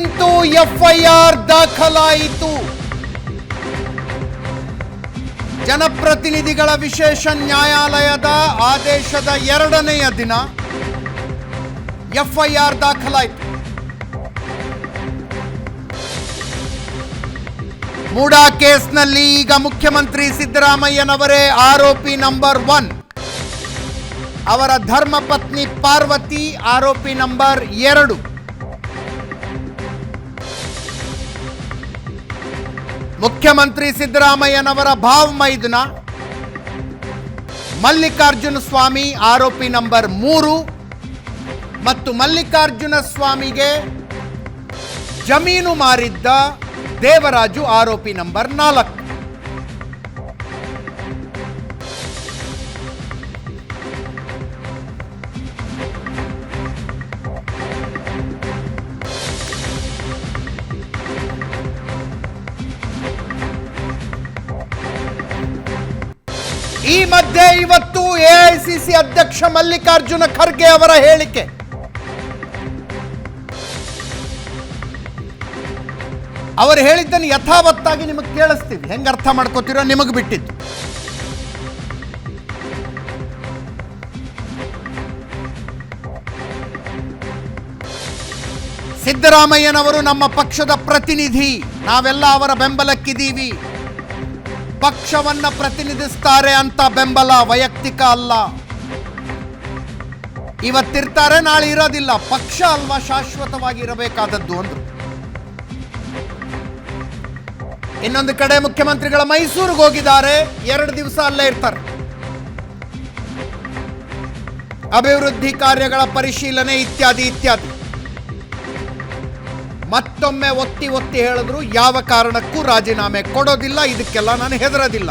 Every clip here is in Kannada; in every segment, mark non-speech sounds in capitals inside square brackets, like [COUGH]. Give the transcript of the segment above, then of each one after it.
ನಿಂತು ಎಫ್ಐಆರ್ ದಾಖಲಾಯಿತು. ಜನಪ್ರತಿನಿಧಿಗಳ ವಿಶೇಷ ನ್ಯಾಯಾಲಯದ ಆದೇಶದ ಎರಡನೆಯ ದಿನ ಎಫ್ಐಆರ್ ದಾಖಲಾಯಿತು. ಮೂಡಾ ಕೇಸ್ನಲ್ಲಿ ಈಗ ಮುಖ್ಯಮಂತ್ರಿ ಸಿದ್ದರಾಮಯ್ಯನವರೇ ಆರೋಪಿ ನಂಬರ್ ಒನ್. ಅವರ ಧರ್ಮಪತ್ನಿ ಪಾರ್ವತಿ ಆರೋಪಿ ನಂಬರ್ ಎರಡು. ಮುಖ್ಯಮಂತ್ರಿ ಸಿದ್ದರಾಮಯ್ಯನವರ ಭಾವ್ ಮೈದುನ ಮಲ್ಲಿಕಾರ್ಜುನ ಸ್ವಾಮಿ ಆರೋಪಿ ನಂಬರ್ ಮೂರು ಮತ್ತು ಮಲ್ಲಿಕಾರ್ಜುನ ಸ್ವಾಮಿಗೆ ಜಮೀನು ಮಾರಿದ್ದ ದೇವರಾಜು ಆರೋಪಿ ನಂಬರ್ ನಾಲ್ಕು. ಎಐಸಿಸಿ ಅಧ್ಯಕ್ಷ ಮಲ್ಲಿಕಾರ್ಜುನ ಖರ್ಗೆ ಅವರ ಹೇಳಿಕೆ. ಅವರು ಹೇಳಿದ್ದನ್ನು ಯಥಾವತ್ತಾಗಿ ನಿಮಗೆ ಕೇಳಿಸ್ತೀವಿ. ಹೆಂಗೆ ಅರ್ಥ ಮಾಡ್ಕೋತೀರೋ ನಿಮಗೆ ಬಿಟ್ಟಿದ್ದು. ಸಿದ್ದರಾಮಯ್ಯನವರು ನಮ್ಮ ಪಕ್ಷದ ಪ್ರತಿನಿಧಿ. ನಾವೆಲ್ಲ ಅವರ ಬೆಂಬಲಕ್ಕಿದ್ದೀವಿ. ಪಕ್ಷವನ್ನ ಪ್ರತಿನಿಧಿಸ್ತಾರೆ ಅಂತ ಬೆಂಬಲ, ವೈಯಕ್ತಿಕ ಅಲ್ಲ. ಇವತ್ತಿರ್ತಾರೆ, ನಾಳೆ ಇರೋದಿಲ್ಲ. ಪಕ್ಷ ಅಲ್ವಾ ಶಾಶ್ವತವಾಗಿ ಇರಬೇಕಾದದ್ದು ಅಂದ್ರು. ಇನ್ನೊಂದು ಕಡೆ ಮುಖ್ಯಮಂತ್ರಿಗಳ ಮೈಸೂರಿಗೆ ಹೋಗಿದ್ದಾರೆ. ಎರಡು ದಿವಸ ಅಲ್ಲೇ ಇರ್ತಾರೆ. ಅಭಿವೃದ್ಧಿ ಕಾರ್ಯಗಳ ಪರಿಶೀಲನೆ ಇತ್ಯಾದಿ ಇತ್ಯಾದಿ. ಮತ್ತೊಮ್ಮೆ ಒತ್ತಿ ಒತ್ತಿ ಹೇಳಿದ್ರು, ಯಾವ ಕಾರಣಕ್ಕೂ ರಾಜೀನಾಮೆ ಕೊಡೋದಿಲ್ಲ, ಇದಕ್ಕೆಲ್ಲ ನಾನು ಹೆದರೋದಿಲ್ಲ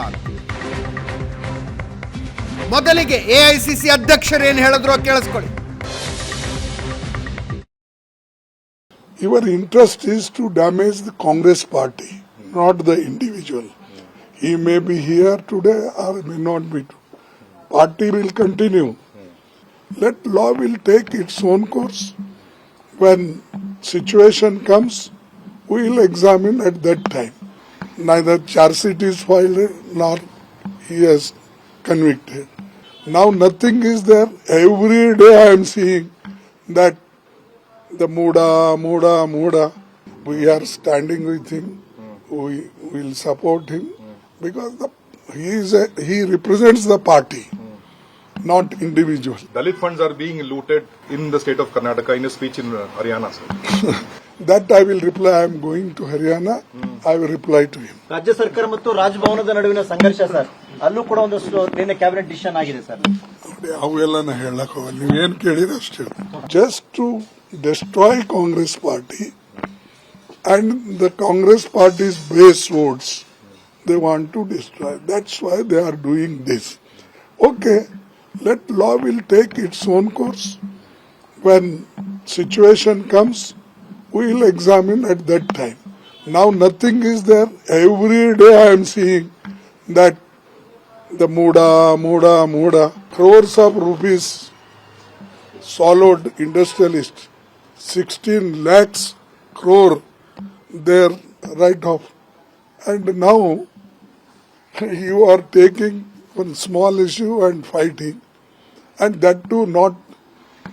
ಅಂತ. ಮೊದಲಿಗೆ ಎಐಸಿಸಿ ಅಧ್ಯಕ್ಷರು ಏನು ಹೇಳಿದ್ರು ಕೇಳಿಸ್ಕೊಳ್ಳಿ Your interest is to damage the Congress party, not the individual. He may be here today or may not be. Party will continue. Let law will take its own course. When situation comes, we will examine at that time. Neither charge sheet is filed nor he has convicted. Now nothing is there. Every day I am seeing that the Muda, Muda, Muda. We are standing with him. We will support him because the, he is a, he represents the party, not individual. Dalit funds are being looted in the state of Karnataka in a speech in Haryana, [LAUGHS] sir. That I will reply. I am going to Haryana. I will reply to him. ರಾಜ್ಯ ಸರ್ಕಾರ ಮತ್ತು ರಾಜಭವನದ ನಡುವಿನ ಸಂಘರ್ಷ ಸರ್ ಅಲ್ಲೂ ಕೂಡ ಒಂದಷ್ಟು ನಿನ್ನೆ ಕ್ಯಾಬಿನೆಟ್ ಡಿಸಿಷನ್ ಆಗಿದೆ ಸರ್ ನೋಡಿ, ಅವೆಲ್ಲನ ಹೇಳಕ್ ಹೋಗಲ್ಲ ನೀವೇನ್ ಕೇಳಿದ್ರೆ ಅಷ್ಟೇ just to destroy Congress party and the Congress parties base votes they want to destroy that's why they are doing this okay let law will take its own course when situation comes we will examine at that time. Now nothing is there. Every day I am seeing that the Muda, Muda, Muda, crores of rupees swallowed industrialist, 16 lakhs crore their write off. And now [LAUGHS] you are taking one small issue and fighting, and that too not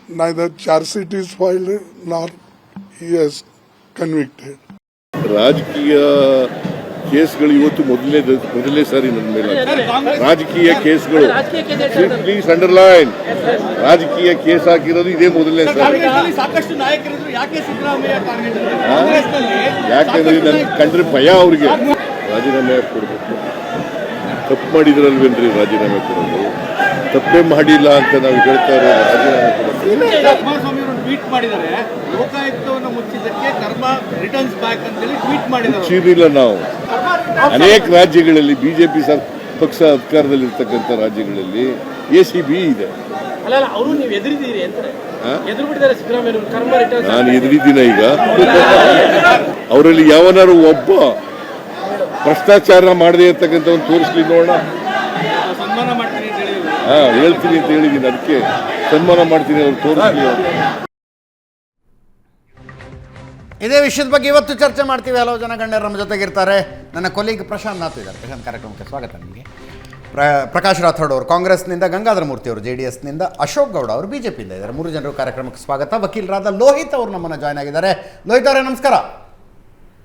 neither sheet is filed nor he has convicted. ರಾಜಕೀಯ ಕೇಸ್ಗಳು ಇವತ್ತು ಮೊದಲನೇ ಮೊದಲನೇ ಸಾರಿ ನನ್ನ ಮೇಲೆ ರಾಜಕೀಯ ಕೇಸ್ಗಳು. ಪ್ಲೀಸ್ ಅಂಡರ್ಲೈನ್ ರಾಜಕೀಯ ಕೇಸ್ ಹಾಕಿರೋದು ಇದೇ ಮೊದಲನೇ ಸಾರಿ. ಸಾಕಷ್ಟು ನನ್ನ ಯಾಕೆ ಸಿದ್ದರಾಮಯ್ಯ ಯಾಕಂದ್ರೆ ನನ್ ಕಂಡ್ರೆ ಭಯ ಅವ್ರಿಗೆ. ರಾಜೀನಾಮೆ ಕೊಡ್ಬೇಕು. ತಪ್ಪು ಮಾಡಿದ್ರಲ್ವೇನ್ರಿ ರಾಜೀನಾಮೆ ಕೊಡೋದು? ತಪ್ಪೇ ಮಾಡಿಲ್ಲ ಅಂತ ನಾವು ಹೇಳ್ತಾ ಇರೋದು ರಾಜೀನಾಮೆ ಕೊಡೋದು. ಟ್ವೀಟ್ ಮಾಡಿದ್ದಾರೆ. ಲೋಕಾಯುಕ್ತವನ್ನು ಮುಚ್ಚಿದ್ದಕ್ಕೆ ಕರ್ಮ ರಿಟರ್ನ್ಸ್ ಬ್ಯಾಕ್ ಅಂತೇಳಿ ಟ್ವೀಟ್ ಮಾಡಿದ್ದಾರೆ ಚೀರಿಲ್ಲ ನಾವು. ಅನೇಕ ರಾಜ್ಯಗಳಲ್ಲಿ ಬಿಜೆಪಿ ಪಕ್ಷ ಅಧಿಕಾರದಲ್ಲಿರ್ತಕ್ಕಂಥ ರಾಜ್ಯಗಳಲ್ಲಿ ಎ ಸಿ ಬಿ ಇದೆ. ನಾನು ಎದುರಿದ್ದೀನ ಈಗ? ಅವರಲ್ಲಿ ಯಾವನಾರು ಒಬ್ಬ ಭ್ರಷ್ಟಾಚಾರ ಮಾಡದೇ ಇರ್ತಕ್ಕಂಥವ್ನು ತೋರಿಸ್ಲಿ ನೋಡೋಣ. ಅಂತ ಹಾ ಹೇಳ್ತೀನಿ ಅಂತ ಹೇಳಿದ್ದೀನಿ ಅದಕ್ಕೆ. ಸನ್ಮಾನ ಮಾಡ್ತೀನಿ ಅವ್ರು ತೋರಿಸ್ಲಿ ಅವ್ರು ಇದೇ ವಿಷಯದ ಬಗ್ಗೆ ಇವತ್ತು ಚರ್ಚೆ ಮಾಡ್ತೀವಿ. ಹಲವು ಜನ ಗಣ್ಯರು ನಮ್ಮ ಜೊತೆಗಿರ್ತಾರೆ. ನನ್ನ ಕೊಲೀಗ್ ಪ್ರಶಾಂತ್ ನಾಥ್ ಇದ್ದಾರೆ. ಪ್ರಶಾಂತ್ ಕಾರ್ಯಕ್ರಮಕ್ಕೆ ಸ್ವಾಗತ ನಿಮಗೆ. ಪ್ರ ಪ್ರಕಾಶ್ ರಾಥೋಡ್ ಅವರು ಕಾಂಗ್ರೆಸ್ನಿಂದ ಗಂಗಾಧರ ಮೂರ್ತಿ ಅವರು ಜೆ ಡಿ ಎಸ್ನಿಂದ ಅಶೋಕ್ ಗೌಡ ಅವರು ಬಿ ಜೆ ಪಿಯಿಂದ ಇದ್ದಾರೆ. ಮೂರು ಜನರು ಕಾರ್ಯಕ್ರಮಕ್ಕೆ ಸ್ವಾಗತ. ವಕೀಲರಾದ ಲೋಹಿತ್ ಅವರು ನಮ್ಮನ್ನು ಜಾಯ್ನ್ ಆಗಿದ್ದಾರೆ. ಲೋಹಿತ್ ಅವರೇ ನಮಸ್ಕಾರ.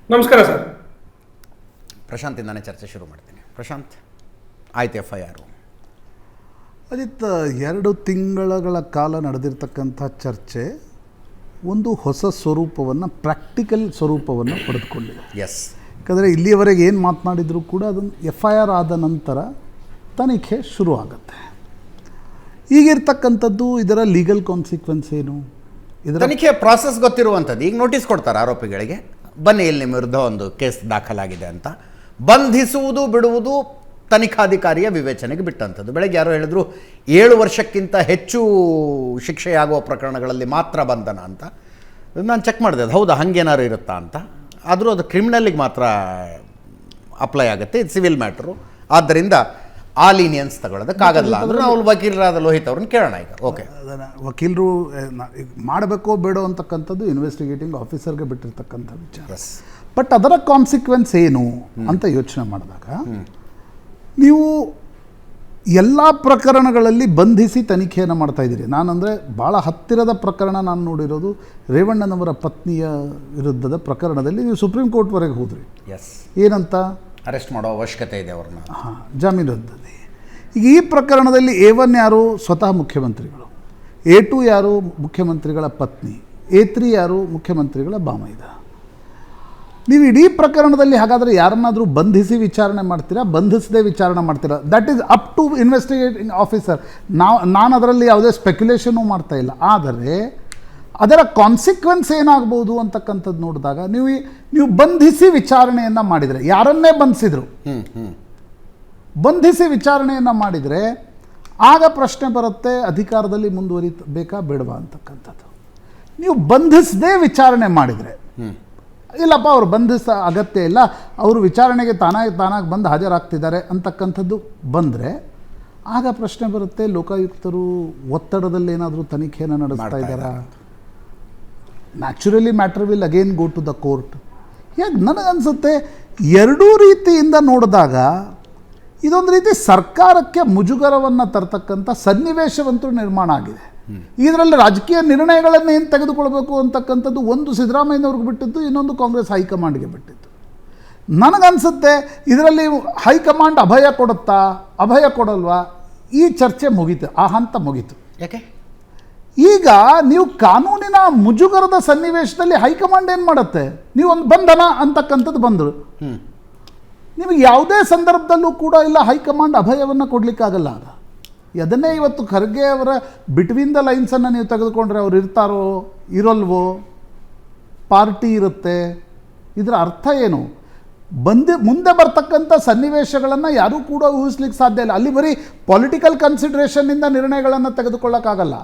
ನಮಸ್ಕಾರ ಸರ್. ಪ್ರಶಾಂತಿಂದಾನೇ ಚರ್ಚೆ ಶುರು ಮಾಡ್ತೀನಿ. ಪ್ರಶಾಂತ್ ಆಯ್ತು ಎಫ್ ಐ ಆರು ಅಜಿತ್ ಎರಡು ತಿಂಗಳ ಕಾಲ ನಡೆದಿರ್ತಕ್ಕಂಥ ಚರ್ಚೆ. ಒಂದು ಹೊಸ ಸ್ವರೂಪವನ್ನು ಪ್ರಾಕ್ಟಿಕಲ್ ಸ್ವರೂಪವನ್ನು ಪಡೆದುಕೊಂಡಿದೆ. ಎಸ್ ಯಾಕಂದರೆ ಇಲ್ಲಿಯವರೆಗೆ ಏನು ಮಾತನಾಡಿದರೂ ಕೂಡ ಅದನ್ನು ಎಫ್ ಐ ಆರ್ ಆದ ನಂತರ ತನಿಖೆ ಶುರು ಆಗುತ್ತೆ ಈಗಿರ್ತಕ್ಕಂಥದ್ದು ಇದರ ಲೀಗಲ್ ಕಾನ್ಸಿಕ್ವೆನ್ಸ್ ಏನು? ಇದರ ತನಿಖೆ ಪ್ರಾಸೆಸ್ ಗೊತ್ತಿರುವಂಥದ್ದು. ಈಗ ನೋಟಿಸ್ ಕೊಡ್ತಾರೆ ಆರೋಪಿಗಳಿಗೆ ಬನ್ನಿ ಇಲ್ಲಿ ನಿಮ್ಮ ವಿರುದ್ಧ ಒಂದು ಕೇಸ್ ದಾಖಲಾಗಿದೆ ಅಂತ. ಬಂಧಿಸುವುದು ಬಿಡುವುದು ತನಿಖಾಧಿಕಾರಿಯ ವಿವೇಚನೆಗೆ ಬಿಟ್ಟಂಥದ್ದು. ಬೆಳಗ್ಗೆ ಯಾರೋ ಹೇಳಿದ್ರು ಏಳು ವರ್ಷಕ್ಕಿಂತ ಹೆಚ್ಚು ಶಿಕ್ಷೆಯಾಗುವ ಪ್ರಕರಣಗಳಲ್ಲಿ ಮಾತ್ರ ಬಂಧನ ಅಂತ. ನಾನು ಚೆಕ್ ಮಾಡಿದೆ ಅದು ಹೌದಾ ಹಂಗೇನಾದ್ರು ಇರುತ್ತಾ ಅಂತ. ಆದರೂ ಅದು ಕ್ರಿಮಿನಲ್ಲಿಗೆ ಮಾತ್ರ ಅಪ್ಲೈ ಆಗುತ್ತೆ ಇದು ಸಿವಿಲ್ ಮ್ಯಾಟ್ರು ಆದ್ದರಿಂದ ಆ ಲೀನಿಯನ್ಸ್ ತಗೊಳ್ಳೋದಕ್ಕಾಗಲ್ಲ ಅಂದ್ರೆ ನಾವು ವಕೀಲರಾದ ಲೋಹಿತ್ ಅವ್ರನ್ನ ಕೇಳೋಣ ಈಗ. ಓಕೆ ವಕೀಲರು ಮಾಡಬೇಕೋ ಬೇಡೋ ಅಂತಕ್ಕಂಥದ್ದು ಇನ್ವೆಸ್ಟಿಗೇಟಿಂಗ್ ಆಫೀಸರ್ಗೆ ಬಿಟ್ಟಿರ್ತಕ್ಕಂಥ ವಿಚಾರ. ಬಟ್ ಅದರ ಕಾನ್ಸಿಕ್ವೆನ್ಸ್ ಏನು ಅಂತ ಯೋಚನೆ ಮಾಡಿದಾಗ ನೀವು ಎಲ್ಲ ಪ್ರಕರಣಗಳಲ್ಲಿ ಬಂಧಿಸಿ ತನಿಖೆಯನ್ನು ಮಾಡ್ತಾ ಇದ್ದೀರಿ. ನಾನಂದರೆ ಭಾಳ ಹತ್ತಿರದ ಪ್ರಕರಣ ನಾನು ನೋಡಿರೋದು ರೇವಣ್ಣನವರ ಪತ್ನಿಯ ವಿರುದ್ಧದ ಪ್ರಕರಣದಲ್ಲಿ ನೀವು ಸುಪ್ರೀಂ ಕೋರ್ಟ್ವರೆಗೆ ಹೋದ್ರಿ. ಎಸ್ ಏನಂತ? ಅರೆಸ್ಟ್ ಮಾಡೋ ಅವಶ್ಯಕತೆ ಇದೆ ಅವ್ರನ್ನ. ಹಾಂ ಜಾಮೀನುರದ್ದಲ್ಲಿ ಈಗ ಈ ಪ್ರಕರಣದಲ್ಲಿ ಎ ಒನ್ ಯಾರು? ಸ್ವತಃ ಮುಖ್ಯಮಂತ್ರಿಗಳು. ಎ ಟು ಯಾರು? ಮುಖ್ಯಮಂತ್ರಿಗಳ ಪತ್ನಿ. ಎ ತ್ರೀ ಯಾರು? ಮುಖ್ಯಮಂತ್ರಿಗಳ ಬಾಮೈದ. ನೀವು ಇಡೀ ಪ್ರಕರಣದಲ್ಲಿ ಹಾಗಾದರೆ ಯಾರನ್ನಾದರೂ ಬಂಧಿಸಿ ವಿಚಾರಣೆ ಮಾಡ್ತೀರಾ? ಬಂಧಿಸದೆ ವಿಚಾರಣೆ ಮಾಡ್ತೀರಾ? That is up to investigating officer ನಾವು ನಾನು ಅದರಲ್ಲಿ ಯಾವುದೇ ಸ್ಪೆಕ್ಯುಲೇಷನು ಮಾಡ್ತಾ ಇಲ್ಲ. ಆದರೆ ಅದರ ಕಾನ್ಸಿಕ್ವೆನ್ಸ್ ಏನಾಗ್ಬೋದು ಅಂತಕ್ಕಂಥದ್ದು ನೋಡಿದಾಗ ನೀವು ನೀವು ಬಂಧಿಸಿ ವಿಚಾರಣೆಯನ್ನು ಮಾಡಿದರೆ ಯಾರನ್ನೇ ಬಂಧಿಸಿದ್ರು? ಬಂಧಿಸಿ ವಿಚಾರಣೆಯನ್ನು ಮಾಡಿದರೆ ಆಗ ಪ್ರಶ್ನೆ ಬರುತ್ತೆ ಅಧಿಕಾರದಲ್ಲಿ ಮುಂದುವರಿಬೇಕಾ ಬೇಡವಾ ಅಂತಕ್ಕಂಥದ್ದು. ನೀವು ಬಂಧಿಸದೇ ವಿಚಾರಣೆ ಮಾಡಿದರೆ ಇಲ್ಲಪ್ಪ ಅವ್ರು ಬಂಧಿಸ ಅಗತ್ಯ ಇಲ್ಲ. ಅವರು ವಿಚಾರಣೆಗೆ ತಾನಾಗಿ ತಾನಾಗಿ ಬಂದು ಹಾಜರಾಗ್ತಿದ್ದಾರೆ ಅಂತಕ್ಕಂಥದ್ದು ಬಂದರೆ ಆಗ ಪ್ರಶ್ನೆ ಬರುತ್ತೆ ಲೋಕಾಯುಕ್ತರು ಒತ್ತಡದಲ್ಲಿ ಏನಾದರೂ ತನಿಖೆಯನ್ನು ನಡೆಸ್ತಾ ಇದ್ದಾರಾ? Naturally matter will again go to the court ಯಾಕೆ ನನಗನ್ಸುತ್ತೆ ಎರಡೂ ರೀತಿಯಿಂದ ನೋಡಿದಾಗ ಇದೊಂದು ರೀತಿ ಸರ್ಕಾರಕ್ಕೆ ಮುಜುಗರವನ್ನು ತರ್ತಕ್ಕಂಥ ಸನ್ನಿವೇಶವಂತೂ ನಿರ್ಮಾಣ ಆಗಿದೆ. ಇದರಲ್ಲಿ ರಾಜಕೀಯ ನಿರ್ಣಯಗಳನ್ನು ಏನು ತೆಗೆದುಕೊಳ್ಬೇಕು ಅಂತಕ್ಕಂಥದ್ದು ಒಂದು ಸಿದ್ದರಾಮಯ್ಯನವ್ರಿಗೆ ಬಿಟ್ಟಿದ್ದು ಇನ್ನೊಂದು ಕಾಂಗ್ರೆಸ್ ಹೈಕಮಾಂಡ್ಗೆ ಬಿಟ್ಟಿದ್ದು. ನನಗನ್ಸುತ್ತೆ ಇದರಲ್ಲಿ ಹೈಕಮಾಂಡ್ ಅಭಯ ಕೊಡುತ್ತಾ ಅಭಯ ಕೊಡಲ್ವಾ? ಈ ಚರ್ಚೆ ಮುಗೀತು ಆ ಹಂತ ಮುಗೀತು. ಯಾಕೆ? ಈಗ ನೀವು ಕಾನೂನಿನ ಮುಜುಗರದ ಸನ್ನಿವೇಶದಲ್ಲಿ ಹೈಕಮಾಂಡ್ ಏನು ಮಾಡುತ್ತೆ? ನೀವು ಒಂದು ಬಂಧನ ಅಂತಕ್ಕಂಥದ್ದು ಬಂದರು ನಿಮಗೆ ಯಾವುದೇ ಸಂದರ್ಭದಲ್ಲೂ ಕೂಡ ಇಲ್ಲ ಹೈಕಮಾಂಡ್ ಅಭಯವನ್ನು ಕೊಡಲಿಕ್ಕಾಗಲ್ಲ ಅದ ಅದನ್ನೇ ಇವತ್ತು ಖರ್ಗೆ ಅವರ ಬಿಟ್ವೀನ್ ದ ಲೈನ್ಸನ್ನು ನೀವು ತೆಗೆದುಕೊಂಡ್ರೆ ಅವ್ರು ಇರ್ತಾರೋ, ಇರಲ್ವೋ? ಪಾರ್ಟಿ ಇರುತ್ತೆ. ಇದರ ಅರ್ಥ ಏನು? ಬಂದು, ಮುಂದೆ ಬರ್ತಕ್ಕಂಥ ಸನ್ನಿವೇಶಗಳನ್ನು ಯಾರೂ ಕೂಡ ಊಹಿಸ್ಲಿಕ್ಕೆ ಸಾಧ್ಯ ಇಲ್ಲ. ಅಲ್ಲಿ ಬರೀ ಪೊಲಿಟಿಕಲ್ ಕನ್ಸಿಡ್ರೇಷನ್ನಿಂದ ನಿರ್ಣಯಗಳನ್ನು ತೆಗೆದುಕೊಳ್ಳೋಕ್ಕಾಗಲ್ಲ.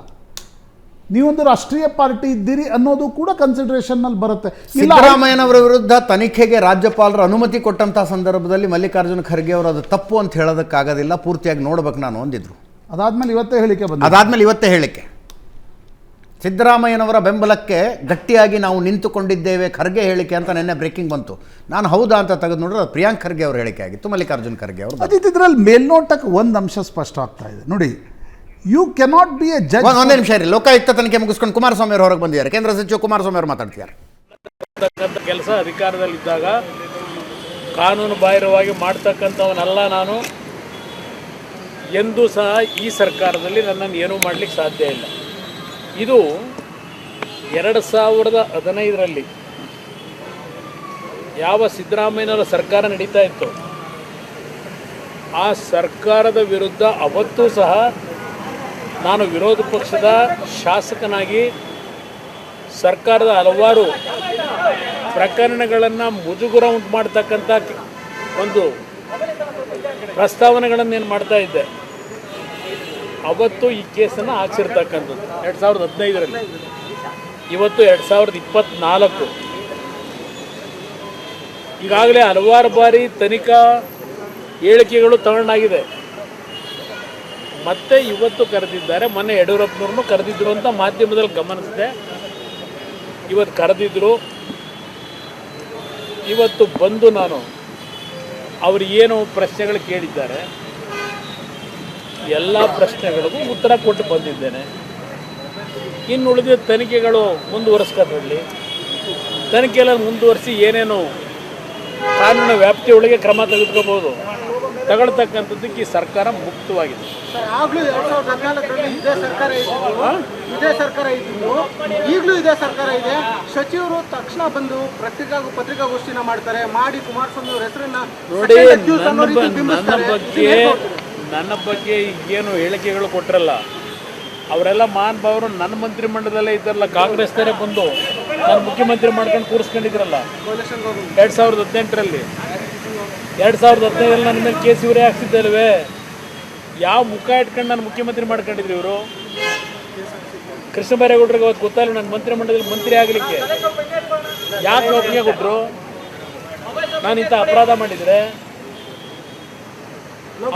ನೀವೊಂದು ರಾಷ್ಟ್ರೀಯ ಪಾರ್ಟಿ ಇದ್ದೀರಿ ಅನ್ನೋದು ಕೂಡ ಕನ್ಸಿಡ್ರೇಷನ್ನಲ್ಲಿ ಬರುತ್ತೆ. ಸಿದ್ದರಾಮಯ್ಯನವರ ವಿರುದ್ಧ ತನಿಖೆಗೆ ರಾಜ್ಯಪಾಲರು ಅನುಮತಿ ಕೊಟ್ಟಂತಹ ಸಂದರ್ಭದಲ್ಲಿ ಮಲ್ಲಿಕಾರ್ಜುನ ಖರ್ಗೆ ಅವರು ಅದು ತಪ್ಪು ಅಂತ ಹೇಳೋದಕ್ಕಾಗೋದಿಲ್ಲ. ಪೂರ್ತಿಯಾಗಿ ನೋಡ್ಬೇಕು ನಾನು ಅಂದಿದ್ರು. ಅದಾದ್ಮೇಲೆ ಇವತ್ತೇ ಹೇಳಿಕೆ ಬಂದ ಅದಾದ್ಮೇಲೆ ಇವತ್ತೇ ಹೇಳಿಕೆ. ಸಿದ್ದರಾಮಯ್ಯನವರ ಬೆಂಬಲಕ್ಕೆ ಗಟ್ಟಿಯಾಗಿ ನಾವು ನಿಂತುಕೊಂಡಿದ್ದೇವೆ ಖರ್ಗೆ ಹೇಳಿಕೆ ಅಂತ ನಿನ್ನೆ ಬ್ರೇಕಿಂಗ್ ಬಂತು. ನಾನು ಹೌದಾ ಅಂತ ತೆಗೆದು ನೋಡಿದ್ರೆ ಅದು ಪ್ರಿಯಾಂಕ್ ಖರ್ಗೆ ಅವ್ರ ಹೇಳಿಕೆ ಆಗಿತ್ತು ಮಲ್ಲಿಕಾರ್ಜುನ್ ಖರ್ಗೆ ಅವರು ಅದಿದ್ರಲ್ಲಿ ಇದರಲ್ಲಿ ಮೇಲ್ನೋಟಕ್ಕೆ ಒಂದು ಅಂಶ ಸ್ಪಷ್ಟ ಆಗ್ತಾ ಇದೆ. ನೋಡಿ ಯು ಕೆನಾಟ್ ಬಿ ಎ ಜಜ್ ಒಂದೇ ನಿಮಿಷ ಇರಿ. ಲೋಕಾಯುಕ್ತ ತನಿಖೆ ಮುಗಿಸ್ಕೊಂಡು ಕುಮಾರಸ್ವಾಮಿ ಅವರು ಹೊರಗೆ ಬಂದಿದ್ದಾರೆ. ಕೇಂದ್ರ ಸಚಿವ ಕುಮಾರಸ್ವಾಮಿ ಅವರು ಮಾತಾಡ್ತಿದ್ದಾರೆ. ಕೆಲಸ ಅಧಿಕಾರದಲ್ಲಿದ್ದಾಗ ಕಾನೂನು ಬಾಹಿರವಾಗಿ ಮಾಡ್ತಕ್ಕಂಥವನ್ನೆಲ್ಲ ನಾನು. ಎಂದೂ ಸಹ ಈ ಸರ್ಕಾರದಲ್ಲಿ ನನ್ನನ್ನು ಏನೂ ಮಾಡಲಿಕ್ಕೆ ಸಾಧ್ಯ ಇಲ್ಲ. ಇದು ಎರಡು ಸಾವಿರದ ಹದಿನೈದರಲ್ಲಿ ಯಾವ ಸಿದ್ದರಾಮಯ್ಯನವರ ಸರ್ಕಾರ ನಡೀತಾ ಇತ್ತು, ಆ ಸರ್ಕಾರದ ವಿರುದ್ಧ ಅವತ್ತೂ ಸಹ ನಾನು ವಿರೋಧ ಪಕ್ಷದ ಶಾಸಕನಾಗಿ ಸರ್ಕಾರದ ಹಲವಾರು ಪ್ರಕರಣಗಳನ್ನು ಮುಜುಗುರ ಉಂಟು ಮಾಡ್ತಕ್ಕಂಥ ಒಂದು ಪ್ರಸ್ತಾವನೆಗಳನ್ನು ಏನು ಮಾಡ್ತಾ ಇದ್ದೆ? ಅವತ್ತು ಈ ಕೇಸನ್ನು ಹಾಕ್ಸಿರ್ತಕ್ಕಂಥದ್ದು. ಎರಡು ಸಾವಿರದ ಹದಿನೈದರಲ್ಲಿ. ಇವತ್ತು ಎರಡು ಸಾವಿರದ ಇಪ್ಪತ್ತ್ನಾಲ್ಕು ಈಗಾಗಲೇ ಹಲವಾರು ಬಾರಿ ತನಿಖಾ ಹೇಳಿಕೆಗಳು ತಗೊಂಡಾಗಿದೆ. ಮತ್ತೆ ಇವತ್ತು ಕರೆದಿದ್ದಾರೆ. ಮೊನ್ನೆ ಯಡಿಯೂರಪ್ಪನವ್ರನ್ನು ಕರೆದಿದ್ರು ಅಂತ ಮಾಧ್ಯಮದಲ್ಲಿ ಗಮನಿಸಿದೆ. ಇವತ್ತು ಕರೆದಿದ್ರು. ಇವತ್ತು ಬಂದು ನಾನು ಅವರು ಏನು ಪ್ರಶ್ನೆಗಳು ಕೇಳಿದ್ದಾರೆ, ಎಲ್ಲ ಪ್ರಶ್ನೆಗಳಿಗೂ ಉತ್ತರ ಕೊಟ್ಟು ಬಂದಿದ್ದೇನೆ. ಇನ್ನು ಉಳಿದ ತನಿಖೆಗಳು ಮುಂದುವರಿಸ್ಕೊಂಡ್ರಲ್ಲಿ ತನಿಖೆಲ್ಲ ಮುಂದುವರಿಸಿ ಏನೇನು ಕಾನೂನು ವ್ಯಾಪ್ತಿಯೊಳಗೆ ಕ್ರಮ ತೆಗೆದುಕೋಬೋದು. ತಗೊಳ್ತಕ್ಕಂಥದ್ದಕ್ಕೆ ಈ ಸರ್ಕಾರ ಮುಕ್ತವಾಗಿದೆ. ಸರ್ ಎರಡು ಎರಡ್ ಸಾವಿರದ ಹದಿನಾಲ್ಕರಲ್ಲಿ ಇದೇ ಸರ್ಕಾರ ಇದೇ ಸರ್ಕಾರ ಇದ್ದು ಈಗಲೂ ಇದೇ ಸರ್ಕಾರ ಇದೆ. ಸಚಿವರು ತಕ್ಷಣ ಬಂದು ಪತ್ರಿಕಾ ಪತ್ರಿಕಾಗೋಷ್ಠಿನ ಮಾಡ್ತಾರೆ ಮಾಡಿ ಕುಮಾರಸ್ವಾಮಿ ಅವ್ರ ಹೆಸರನ್ನ ನೋಡಿ ನನ್ನ. ಬಗ್ಗೆ ನನ್ನ ಬಗ್ಗೆ ಏನು ಹೇಳಿಕೆಗಳು ಕೊಟ್ಟರಲ್ಲ ಅವರೆಲ್ಲ ಮಾನ್ ಭಾವರು ನನ್ನ ಮಂತ್ರಿಮಂಡಲದಲ್ಲೇ ಇದ್ದಾರಲ್ಲ ತರ ಬಂದು ನಾನು ಮುಖ್ಯಮಂತ್ರಿ ಮಾಡ್ಕೊಂಡು ಕೂರಿಸ್ಕೊಂಡಿದ್ರಲ್ಲ. ಎರಡು ಸಾವಿರದ ಹದಿನೆಂಟರಲ್ಲಿ. ಎರಡು ಸಾವಿರದ ಹದಿನೈದರಲ್ಲಿ ನನ್ನ ಮೇಲೆ ಕೇಸ್ ಇವರೇ ಹಾಕ್ಸಿದ್ದಲ್ವೇ? ಯಾವ ಮುಖ ಇಟ್ಕೊಂಡು ನಾನು ಮುಖ್ಯಮಂತ್ರಿ ಮಾಡ್ಕೊಂಡಿದ್ರು ಇವರು? ಕೃಷ್ಣ ಬೈರೇಗೌಡರಿಗೆ ಅವತ್ತು ಗೊತ್ತಲ್ಲ ನನ್ನ ಮಂತ್ರಿಮಂಡಲದಲ್ಲಿ ಮಂತ್ರಿ ಆಗಲಿಕ್ಕೆ. ಯಾಕೆ ಒಪ್ಪಿಗೆ ಕೊಟ್ಟರು ನಾನು ಇಂಥ ಅಪರಾಧ ಮಾಡಿದರೆ?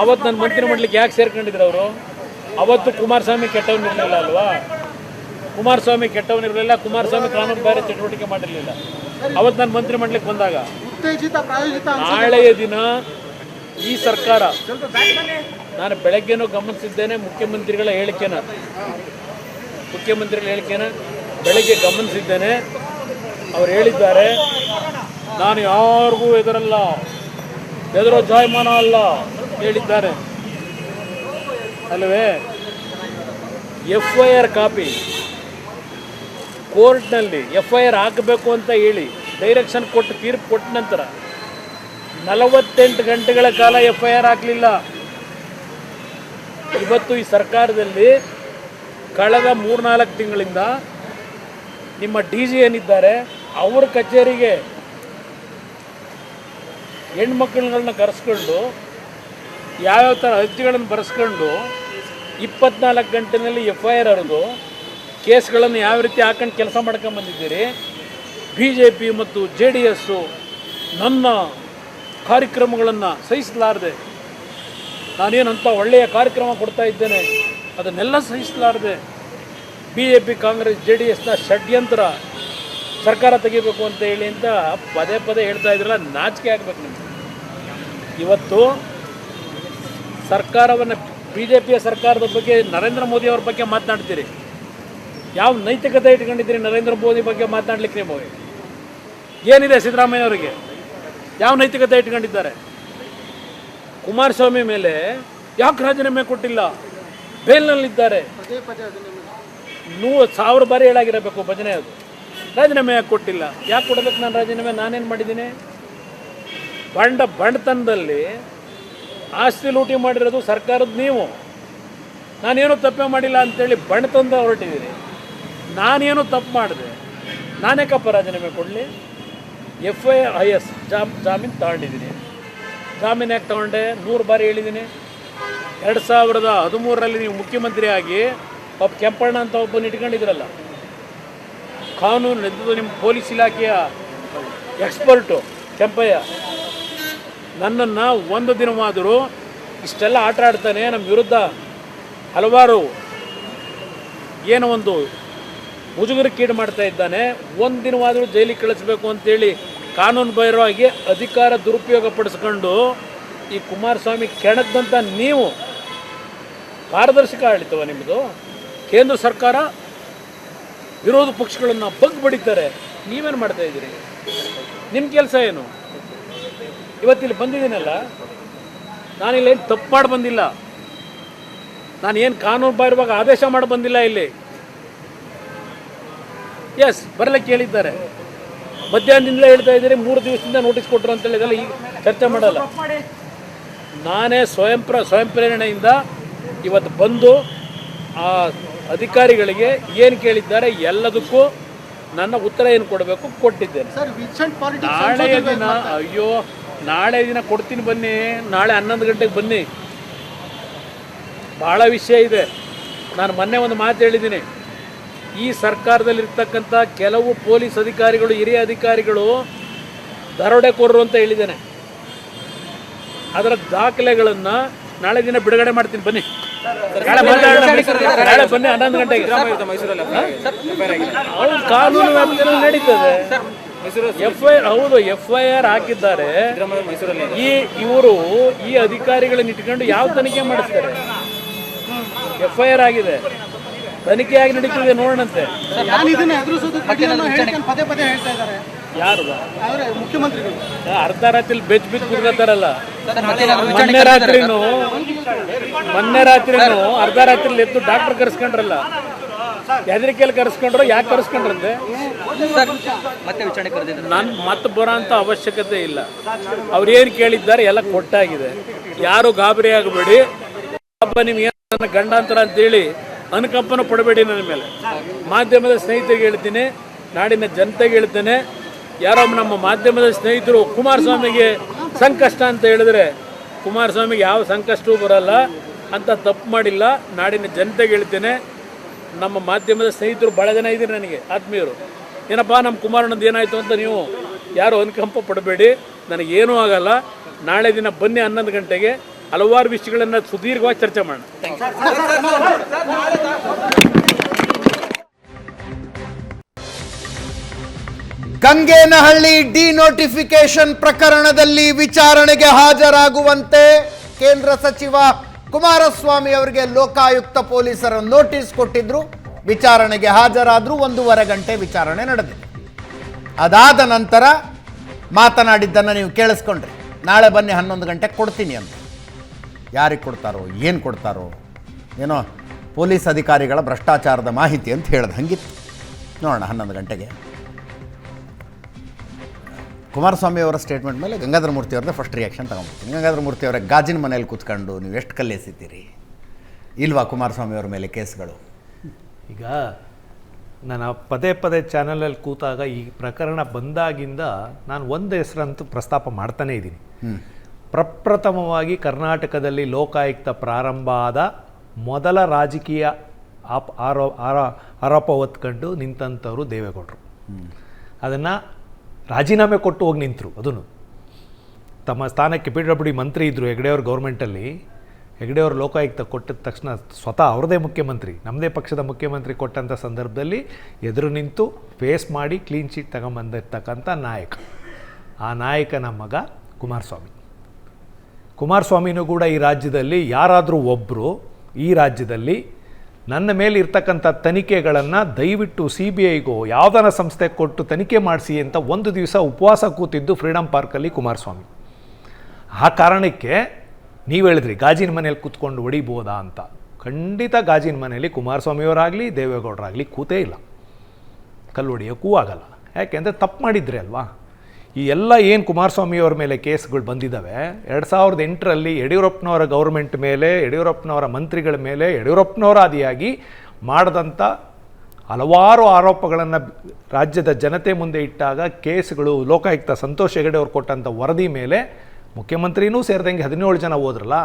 ಅವತ್ತು ನನ್ನ ಮಂತ್ರಿ ಮಾಡ್ಲಿಕ್ಕೆ ಯಾಕೆ ಸೇರ್ಕೊಂಡಿದ್ರು ಅವರು? ಅವತ್ತು ಕುಮಾರಸ್ವಾಮಿ ಕೆಟ್ಟವನಿರಲಿಲ್ಲ ಅಲ್ವಾ? ಕುಮಾರಸ್ವಾಮಿ ಕೆಟ್ಟವನಿರಲಿಲ್ಲ ಕುಮಾರಸ್ವಾಮಿ ಕಾನೂನು ಬೇರೆ ಚಟುವಟಿಕೆ ಮಾಡಿರಲಿಲ್ಲ. ಅವತ್ತು ನಾನು ಮಂತ್ರಿ ಮಾಡ್ಲಿಕ್ಕೆ ಬಂದಾಗ. ನಾಳೆಯ ದಿನ ಈ ಸರ್ಕಾರ ನಾನು ಬೆಳಗ್ಗೆನೂ ಗಮನಿಸಿದ್ದೇನೆ ಮುಖ್ಯಮಂತ್ರಿಗಳ ಹೇಳಿಕೆನ. ಮುಖ್ಯಮಂತ್ರಿಗಳ ಹೇಳಿಕೆನ ಬೆಳಗ್ಗೆ ಗಮನಿಸಿದ್ದೇನೆ. ಅವರು ಹೇಳಿದ್ದಾರೆ ನಾನು ಯಾರಿಗೂ ಎದುರಲ್ಲ ಎದುರೋ ಜಾಯಮಾನ ಅಲ್ಲ ಹೇಳಿದ್ದಾರೆ. ಅಲ್ಲವೇ ಎಫ್ ಐ ಆರ್ ಕಾಪಿ. ಕೋರ್ಟ್ನಲ್ಲಿ ಎಫ್ ಐ ಆರ್ ಹಾಕಬೇಕು ಅಂತ ಹೇಳಿ ಡೈರೆಕ್ಷನ್ ಕೊಟ್ಟು, ತೀರ್ಪು ಕೊಟ್ಟ ನಂತರ ನಲವತ್ತೆಂಟು ಗಂಟೆಗಳ ಕಾಲ ಎಫ್ ಐ ಆರ್ ಆಗಲಿಲ್ಲ. ಇವತ್ತು ಈ ಸರ್ಕಾರದಲ್ಲಿ ಕಳೆದ ಮೂರ್ನಾಲ್ಕು ತಿಂಗಳಿಂದ ನಿಮ್ಮ ಡಿ ಜಿ ಏನಿದ್ದಾರೆ, ಅವ್ರ ಕಚೇರಿಗೆ ಹೆಣ್ಮಕ್ಳುಗಳನ್ನ ಕರೆಸ್ಕೊಂಡು, ಯಾವ್ಯಾವ ಥರ ಅರ್ಜಿಗಳನ್ನು ಬರೆಸ್ಕೊಂಡು ಇಪ್ಪತ್ನಾಲ್ಕು ಗಂಟೆನಲ್ಲಿ ಎಫ್ ಐ ಆರ್ ಹರಿದು ಕೇಸ್ಗಳನ್ನು ಯಾವ ರೀತಿ ಹಾಕೊಂಡು ಕೆಲಸ ಮಾಡ್ಕೊಂಡು ಬಂದಿದ್ದೀರಿ ಬಿ ಜೆ ಪಿ ಮತ್ತು ಜೆ ಡಿ ಎಸ್ಸು ನನ್ನ ಕಾರ್ಯಕ್ರಮಗಳನ್ನು ಸಹಿಸಲಾರದೆ ನಾನೇನಂತ ಒಳ್ಳೆಯ ಕಾರ್ಯಕ್ರಮ ಕೊಡ್ತಾ ಇದ್ದೇನೆ, ಅದನ್ನೆಲ್ಲ ಸಹಿಸಲಾರದೆ B J P Congress J D ಎಸ್ನ ಷಡ್ಯಂತ್ರ ಸರ್ಕಾರ ತೆಗಿಬೇಕು ಅಂತ ಹೇಳಿ ಅಂತ ಪದೇ ಪದೇ ಹೇಳ್ತಾ ಇದ್ರಲ್ಲ, ನಾಚಿಕೆ ಆಗಬೇಕು ನಿಮಗೆ. ಇವತ್ತು ಸರ್ಕಾರವನ್ನು ಬಿ ಜೆ ಪಿಯ ಸರ್ಕಾರದ ಬಗ್ಗೆ, ನರೇಂದ್ರ ಮೋದಿ ಅವ್ರ ಬಗ್ಗೆ ಮಾತನಾಡ್ತೀರಿ. ಯಾವ ನೈತಿಕತೆ ಇಟ್ಕೊಂಡಿದ್ದೀರಿ ನರೇಂದ್ರ ಮೋದಿ ಬಗ್ಗೆ ಮಾತನಾಡ್ಲಿಕ್ಕೆ ನಿಮಗೆ ಏನಿದೆ ಸಿದ್ದರಾಮಯ್ಯ ಅವರಿಗೆ ಯಾವ ನೈತಿಕತೆ ಇಟ್ಕೊಂಡಿದ್ದಾರೆ? ಕುಮಾರಸ್ವಾಮಿ ಮೇಲೆ ಯಾಕೆ ರಾಜೀನಾಮೆ ಕೊಟ್ಟಿಲ್ಲ? ಬೇಲ್ನಲ್ಲಿದ್ದಾರೆ. ನೂ ಸಾವಿರ ಬಾರಿ ಹೇಳಾಗಿರಬೇಕು ಭಜನೆ ಅದು. ರಾಜೀನಾಮೆ ಯಾಕೆ ಕೊಟ್ಟಿಲ್ಲ? ಯಾಕೆ ಕೊಡಬೇಕು ನಾನು ರಾಜೀನಾಮೆ? ನಾನೇನು ಮಾಡಿದ್ದೀನಿ? ಬಂಡ ಬಂಡತನದಲ್ಲಿ ಆಸ್ತಿ ಲೂಟಿ ಮಾಡಿರೋದು ಸರ್ಕಾರದ ನೀವು. ನಾನೇನು ತಪ್ಪೇ ಮಾಡಿಲ್ಲ ಅಂತೇಳಿ ಬಣ್ಣ ತಂದು ಹೊರಟಿದ್ದೀನಿ. ನಾನೇನು ತಪ್ಪು ಮಾಡಿದೆ? ನಾನೇಕಪ್ಪ ರಾಜೀನಾಮೆ ಕೊಡಲಿ? ಎಫ್ ಐ ಐ ಎಸ್ ಜಾಮ್, ಜಾಮೀನು ತಗೊಂಡಿದ್ದೀನಿ. ಜಾಮೀನು ಯಾಕೆ ತಗೊಂಡೆ? ನೂರು ಬಾರಿ ಹೇಳಿದ್ದೀನಿ. ಎರಡು ಸಾವಿರದ ಹದಿಮೂರರಲ್ಲಿ ನೀವು ಮುಖ್ಯಮಂತ್ರಿಯಾಗಿ ಒಬ್ಬ ಕೆಂಪಣ್ಣ ಅಂತ ಒಬ್ಬನ ಇಟ್ಕೊಂಡಿದ್ರಲ್ಲ. ಕಾನೂನು ನಡೆದು ನಿಮ್ಮ ಪೊಲೀಸ್ ಇಲಾಖೆಯ ಎಕ್ಸ್ಪರ್ಟು ಕೆಂಪಯ್ಯ. ನನ್ನನ್ನು ಒಂದು ದಿನವಾದರೂ ಇಷ್ಟೆಲ್ಲ ಆಟ ಆಡ್ತಾನೆ ನಮ್ಮ ವಿರುದ್ಧ ಹಲವಾರು ಏನೋ ಒಂದು ಮುಜುಗರಕ್ಕೀಡು ಮಾಡ್ತಾ ಇದ್ದಾನೆ. ಒಂದು ದಿನವಾದರೂ ಜೈಲಿಗೆ ಕಳಿಸ್ಬೇಕು ಅಂತೇಳಿ ಕಾನೂನು ಬಾಹಿರವಾಗಿ ಅಧಿಕಾರ ದುರುಪಯೋಗ ಪಡಿಸ್ಕೊಂಡು ಈ ಕುಮಾರಸ್ವಾಮಿ ಕೆಣದಂಥ ನೀವು ಪಾರದರ್ಶಕ ಆಡಳಿತವ ನಿಮ್ಮದು ಕೇಂದ್ರ ಸರ್ಕಾರ ವಿರೋಧ ಪಕ್ಷಗಳನ್ನು ಬಗ್ ಬಡಿತಾರೆ ನೀವೇನು ಮಾಡ್ತಾ ಇದ್ದೀರಿ? ನಿಮ್ಮ ಕೆಲಸ ಏನು? ಇವತ್ತಿಲ್ಲಿ ಬಂದಿದ್ದೀನಲ್ಲ? ನಾನಿಲ್ಲೇನು ತಪ್ಪು ಮಾಡಿ ಬಂದಿಲ್ಲ? ನಾನು ಏನು ಕಾನೂನು ಬಾಹಿರವಾಗಿ ಆದೇಶ ಮಾಡಿ ಬಂದಿಲ್ಲ ಇಲ್ಲಿ? ಎಸ್ ಬರಲಿಕ್ಕೆ ಹೇಳಿದ್ದಾರೆ. ಮಧ್ಯಾಹ್ನದಿಂದಲೇ ಹೇಳ್ತಾ ಇದ್ದೀರಿ ಮೂರು ದಿವಸದಿಂದ ನೋಟಿಸ್ ಕೊಟ್ಟರು ಅಂತ ಹೇಳಿದಲ್ಲ ಈಗ ಚರ್ಚೆ ಮಾಡಲ್ಲ. ನಾನೇ ಸ್ವಯಂ ಪ್ರ ಸ್ವಯಂ ಪ್ರೇರಣೆಯಿಂದ ಇವತ್ತು ಬಂದು ಆ ಅಧಿಕಾರಿಗಳಿಗೆ ಏನು ಕೇಳಿದ್ದಾರೆ ಎಲ್ಲದಕ್ಕೂ ನನ್ನ ಉತ್ತರ ಏನು ಕೊಡಬೇಕು ಕೊಟ್ಟಿದ್ದೇನೆ. ನಾಳೆ ನಾಳೆಯ ದಿನ ಅಯ್ಯೋ ನಾಳೆ ದಿನ ಕೊಡ್ತೀನಿ ಬನ್ನಿ ನಾಳೆ ಹನ್ನೊಂದು ಗಂಟೆಗೆ ಬನ್ನಿ. ಭಾಳ ವಿಷಯ ಇದೆ. ನಾನು ಮೊನ್ನೆ ಒಂದು ಮಾತು ಹೇಳಿದ್ದೀನಿ. ಈ ಸರ್ಕಾರದಲ್ಲಿರ್ತಕ್ಕಂಥ ಕೆಲವು ಪೊಲೀಸ್ ಅಧಿಕಾರಿಗಳು ಹಿರಿಯ ಅಧಿಕಾರಿಗಳು ದರೋಡೆಕೋರರು ಅಂತ ಹೇಳಿದ್ದೇನೆ. ಅದರ ದಾಖಲೆಗಳನ್ನು ನಾಳೆ ದಿನ ಬಿಡುಗಡೆ ಮಾಡ್ತೀನಿ. ಬನ್ನಿ. ನಾಳೆ ನಾಳೆ ಬನ್ನಿ ಹನ್ನೊಂದು ಗಂಟೆಗೆ. ಹೌದು ಕಾನೂನು ವ್ಯಾಪ್ತಿಯಲ್ಲಿ ನಡೀತದೆ. ಎಫ್ ಐ ಆರ್ ಹೌದು ಎಫ್ ಐ ಆರ್ ಹಾಕಿದ್ದಾರೆ. ಈ ಇವರು ಈ ಅಧಿಕಾರಿಗಳನ್ನ ಇಟ್ಕೊಂಡು ಯಾವ ತನಿಖೆ ಮಾಡಿಸ್ತಾರೆ? ಎಫ್ ಐ ಆರ್ ಆಗಿದೆ. ತನಿಖೆ ಆಗಿ ನೋಡಂತೆ ನೋಡೋಣಂತೆ ನಾನು ಇದನ್ನ ಎದುರಿಸೋದು ಕಠಿಣ ಅನ್ನೋ ಪದೇ ಪದೇ ಹೇಳ್ತಾ ಇದ್ದಾರೆ. ಯಾರು? ಮುಖ್ಯಮಂತ್ರಿಗಳು. ಅರ್ಧ ರಾತ್ರಿ ಬೆಚ್ಚ ಬಿದ್ದು ಕುಡ್ಕತ್ತಾರಲ್ಲ ಮೊನ್ನೆ ರಾತ್ರಿನು ಮೊನ್ನೆ ರಾತ್ರಿನು ಅರ್ಧ ರಾತ್ರಿ ಎದ್ದು ಡಾಕ್ಟರ್ ಕರೆಸ್ಕೊಂಡ್ರಲ್ಲ. ಹೆದರಿಕೆಯಲ್ಲಿ ಕರೆಸ್ಕೊಂಡ್ರು ಯಾಕೆ ಕರೆಸ್ಕೊಂಡ್ರಂತೆ? ನಾನು ಮತ್ತೆ ಬರೋ ಅಂತ ಅವಶ್ಯಕತೆ ಇಲ್ಲ. ಅವ್ರೇನು ಏನು ಕೇಳಿದ್ದಾರೆ ಎಲ್ಲ ಕೊಟ್ಟಾಗಿದೆ. ಯಾರು ಗಾಬರಿ ಆಗಬೇಡಿ. ಹಬ್ಬ ನಿಮ್ಗೆ ಗಂಡಾಂತರ ಅಂತೇಳಿ ಅನುಕಂಪನ ಪಡಬೇಡಿ ನನ್ನ ಮೇಲೆ. ಮಾಧ್ಯಮದ ಸ್ನೇಹಿತರಿಗೆ ಹೇಳ್ತೀನಿ, ನಾಡಿನ ಜನತೆಗೆ ಹೇಳ್ತೇನೆ, ಯಾರೋ ನಮ್ಮ ಮಾಧ್ಯಮದ ಸ್ನೇಹಿತರು ಕುಮಾರಸ್ವಾಮಿಗೆ ಸಂಕಷ್ಟ ಅಂತ ಹೇಳಿದ್ರೆ, ಕುಮಾರಸ್ವಾಮಿಗೆ ಯಾವ ಸಂಕಷ್ಟವೂ ಬರಲ್ಲ, ಅಂತ ತಪ್ಪು ಮಾಡಿಲ್ಲ, ನಾಡಿನ ಜನತೆಗೆ ಹೇಳ್ತೇನೆ, ನಮ್ಮ ಮಾಧ್ಯಮದ ಸ್ನೇಹಿತರು ಬಹಳ ಜನ ಇದ್ದೀರಿ ನನಗೆ, ಆತ್ಮೀಯರು. ಏನಪ್ಪ, ನಮ್ಮ ಕುಮಾರನದ್ದು ಏನಾಯಿತು ಅಂತ ನೀವು ಯಾರು ಅನುಕಂಪ ಪಡಬೇಡಿ, ನನಗೇನೂ ಆಗಲ್ಲ. ನಾಳೆ ದಿನ ಬನ್ನಿ ಹನ್ನೊಂದು ಗಂಟೆಗೆ ಹಲವಾರು ವಿಷಯಗಳನ್ನು ಸುದೀರ್ಘವಾಗಿ ಚರ್ಚೆ ಮಾಡೋಣ. ಗಂಗೇನಹಳ್ಳಿ ಡಿನೋಟಿಫಿಕೇಶನ್ ಪ್ರಕರಣದಲ್ಲಿ ವಿಚಾರಣೆಗೆ ಹಾಜರಾಗುವಂತೆ ಕೇಂದ್ರ ಸಚಿವ ಕುಮಾರಸ್ವಾಮಿ ಅವರಿಗೆ ಲೋಕಾಯುಕ್ತ ಪೊಲೀಸರು ನೋಟಿಸ್ ಕೊಟ್ಟಿದ್ರು. ವಿಚಾರಣೆಗೆ ಹಾಜರಾದರೂ ಒಂದೂವರೆ ಗಂಟೆ ವಿಚಾರಣೆ ನಡೆದಿದೆ. ಅದಾದ ನಂತರ ಮಾತನಾಡಿದ್ದನ್ನು ನೀವು ಕೇಳಿಸ್ಕೊಂಡ್ರಿ. ನಾಳೆ ಬನ್ನಿ ಹನ್ನೊಂದು ಗಂಟೆಗೆ ಕೊಡ್ತೀನಿ ಅಂತ. ಯಾರಿಗೆ ಕೊಡ್ತಾರೋ ಏನು ಕೊಡ್ತಾರೋ ಏನೋ ಪೊಲೀಸ್ ಅಧಿಕಾರಿಗಳ ಭ್ರಷ್ಟಾಚಾರದ ಮಾಹಿತಿ ಅಂತ ಹೇಳ್ದು ಹಂಗಿತ್ತು. ನೋಡೋಣ ಹನ್ನೊಂದು ಗಂಟೆಗೆ. ಕುಮಾರಸ್ವಾಮಿ ಅವರ ಸ್ಟೇಟ್ಮೆಂಟ್ ಮೇಲೆ ಗಂಗಾಧರ ಮೂರ್ತಿ ಅವ್ರದ್ದು ಫಸ್ಟ್ ರಿಯಾಕ್ಷನ್ ತಗೊಂಡ್ಬಿಡ್ತೀನಿ. ಗಂಗಾಧರ ಮೂರ್ತಿ ಅವರ ಗಾಜಿನ ಮನೇಲಿ ಕೂತ್ಕೊಂಡು ನೀವು ಎಷ್ಟು ಕಲ್ಲೆಸಿದ್ದೀರಿ? ಇಲ್ವಾ ಕುಮಾರಸ್ವಾಮಿ ಅವರ ಮೇಲೆ ಕೇಸ್ಗಳು? ಈಗ ನಾನು ಪದೇ ಪದೇ ಚಾನಲಲ್ಲಿ ಕೂತಾಗ ಈ ಪ್ರಕರಣ ಬಂದಾಗಿಂದ ನಾನು ಒಂದು ಹೆಸರಂತೂ ಪ್ರಸ್ತಾಪ ಮಾಡ್ತಾನೇ ಇದ್ದೀನಿ. ಪ್ರಪ್ರಥಮವಾಗಿ ಕರ್ನಾಟಕದಲ್ಲಿ ಲೋಕಾಯುಕ್ತ ಪ್ರಾರಂಭ ಆದ ಮೊದಲ ರಾಜಕೀಯ ಆಪ್ ಆರೋ ಆರೋ ಆರೋಪ ಹೊತ್ಕೊಂಡು ನಿಂತಂಥವ್ರು ದೇವೇಗೌಡರು. ಅದನ್ನು ರಾಜೀನಾಮೆ ಕೊಟ್ಟು ಹೋಗಿ ನಿಂತರು ಅದನ್ನು ತಮ್ಮ ಸ್ಥಾನಕ್ಕೆ ಪಿ ಡಬ್ಲ್ಯೂ ಡಿ ಮಂತ್ರಿ ಇದ್ದರು ಹೆಗ್ಡೆಯವ್ರ ಗೌರ್ಮೆಂಟಲ್ಲಿ. ಹೆಗ್ಡೆಯವ್ರು ಲೋಕಾಯುಕ್ತ ಕೊಟ್ಟಿದ ತಕ್ಷಣ ಸ್ವತಃ ಅವ್ರದೇ ಮುಖ್ಯಮಂತ್ರಿ ನಮ್ಮದೇ ಪಕ್ಷದ ಮುಖ್ಯಮಂತ್ರಿ ಕೊಟ್ಟಂಥ ಸಂದರ್ಭದಲ್ಲಿ ಎದುರು ನಿಂತು ಫೇಸ್ ಮಾಡಿ ಕ್ಲೀನ್ ಶೀಟ್ ತಗೊಂಬಂದಿರ್ತಕ್ಕಂಥ ನಾಯಕ. ಆ ನಾಯಕನ ಮಗ ಕುಮಾರಸ್ವಾಮಿ. ಕುಮಾರಸ್ವಾಮಿನೂ ಕೂಡ ಈ ರಾಜ್ಯದಲ್ಲಿ ಯಾರಾದರೂ ಒಬ್ಬರು ಈ ರಾಜ್ಯದಲ್ಲಿ ನನ್ನ ಮೇಲೆ ಇರ್ತಕ್ಕಂಥ ತನಿಖೆಗಳನ್ನು ದಯವಿಟ್ಟು ಸಿ ಬಿ ಐಗೋ ಯಾವ್ದಾರ ಸಂಸ್ಥೆ ಕೊಟ್ಟು ತನಿಖೆ ಮಾಡಿಸಿ ಅಂತ ಒಂದು ದಿವಸ ಉಪವಾಸ ಕೂತಿದ್ದು ಫ್ರೀಡಮ್ ಪಾರ್ಕಲ್ಲಿ ಕುಮಾರಸ್ವಾಮಿ. ಆ ಕಾರಣಕ್ಕೆ ನೀವು ಹೇಳಿದ್ರಿ ಗಾಜಿನ ಮನೇಲಿ ಕೂತ್ಕೊಂಡು ಹೊಡಿಬೋದಾ ಅಂತ. ಖಂಡಿತ ಗಾಜಿನ ಮನೆಯಲ್ಲಿ ಕುಮಾರಸ್ವಾಮಿಯವರಾಗಲಿ, ದೇವೇಗೌಡರಾಗಲಿ ಕೂತೇ ಇಲ್ಲ. ಕಲ್ಲು ಹೊಡಿಯೋಕ್ಕೂ ಆಗಲ್ಲ ಯಾಕೆಂದರೆ ತಪ್ಪು ಮಾಡಿದ್ರಿ ಅಲ್ವಾ? ಈ ಎಲ್ಲ ಏನು ಕುಮಾರಸ್ವಾಮಿಯವ್ರ ಮೇಲೆ ಕೇಸ್ಗಳು ಬಂದಿದ್ದಾವೆ ಎರಡು ಸಾವಿರದ ಎಂಟರಲ್ಲಿ ಯಡಿಯೂರಪ್ಪನವರ ಗೌರ್ಮೆಂಟ್ ಮೇಲೆ, ಯಡಿಯೂರಪ್ಪನವರ ಮಂತ್ರಿಗಳ ಮೇಲೆ, ಯಡಿಯೂರಪ್ಪನವರ ಆದಿಯಾಗಿ ಮಾಡಿದಂಥ ಹಲವಾರು ಆರೋಪಗಳನ್ನು ರಾಜ್ಯದ ಜನತೆ ಮುಂದೆ ಇಟ್ಟಾಗ ಕೇಸ್ಗಳು ಲೋಕಾಯುಕ್ತ ಸಂತೋಷ್ ಹೆಗಡೆ ಅವರು ಕೊಟ್ಟಂಥ ವರದಿ ಮೇಲೆ ಮುಖ್ಯಮಂತ್ರಿನೂ ಸೇರಿದಂಗೆ ಹದಿನೇಳು ಜನ ಹೋದ್ರಲ್ಲ,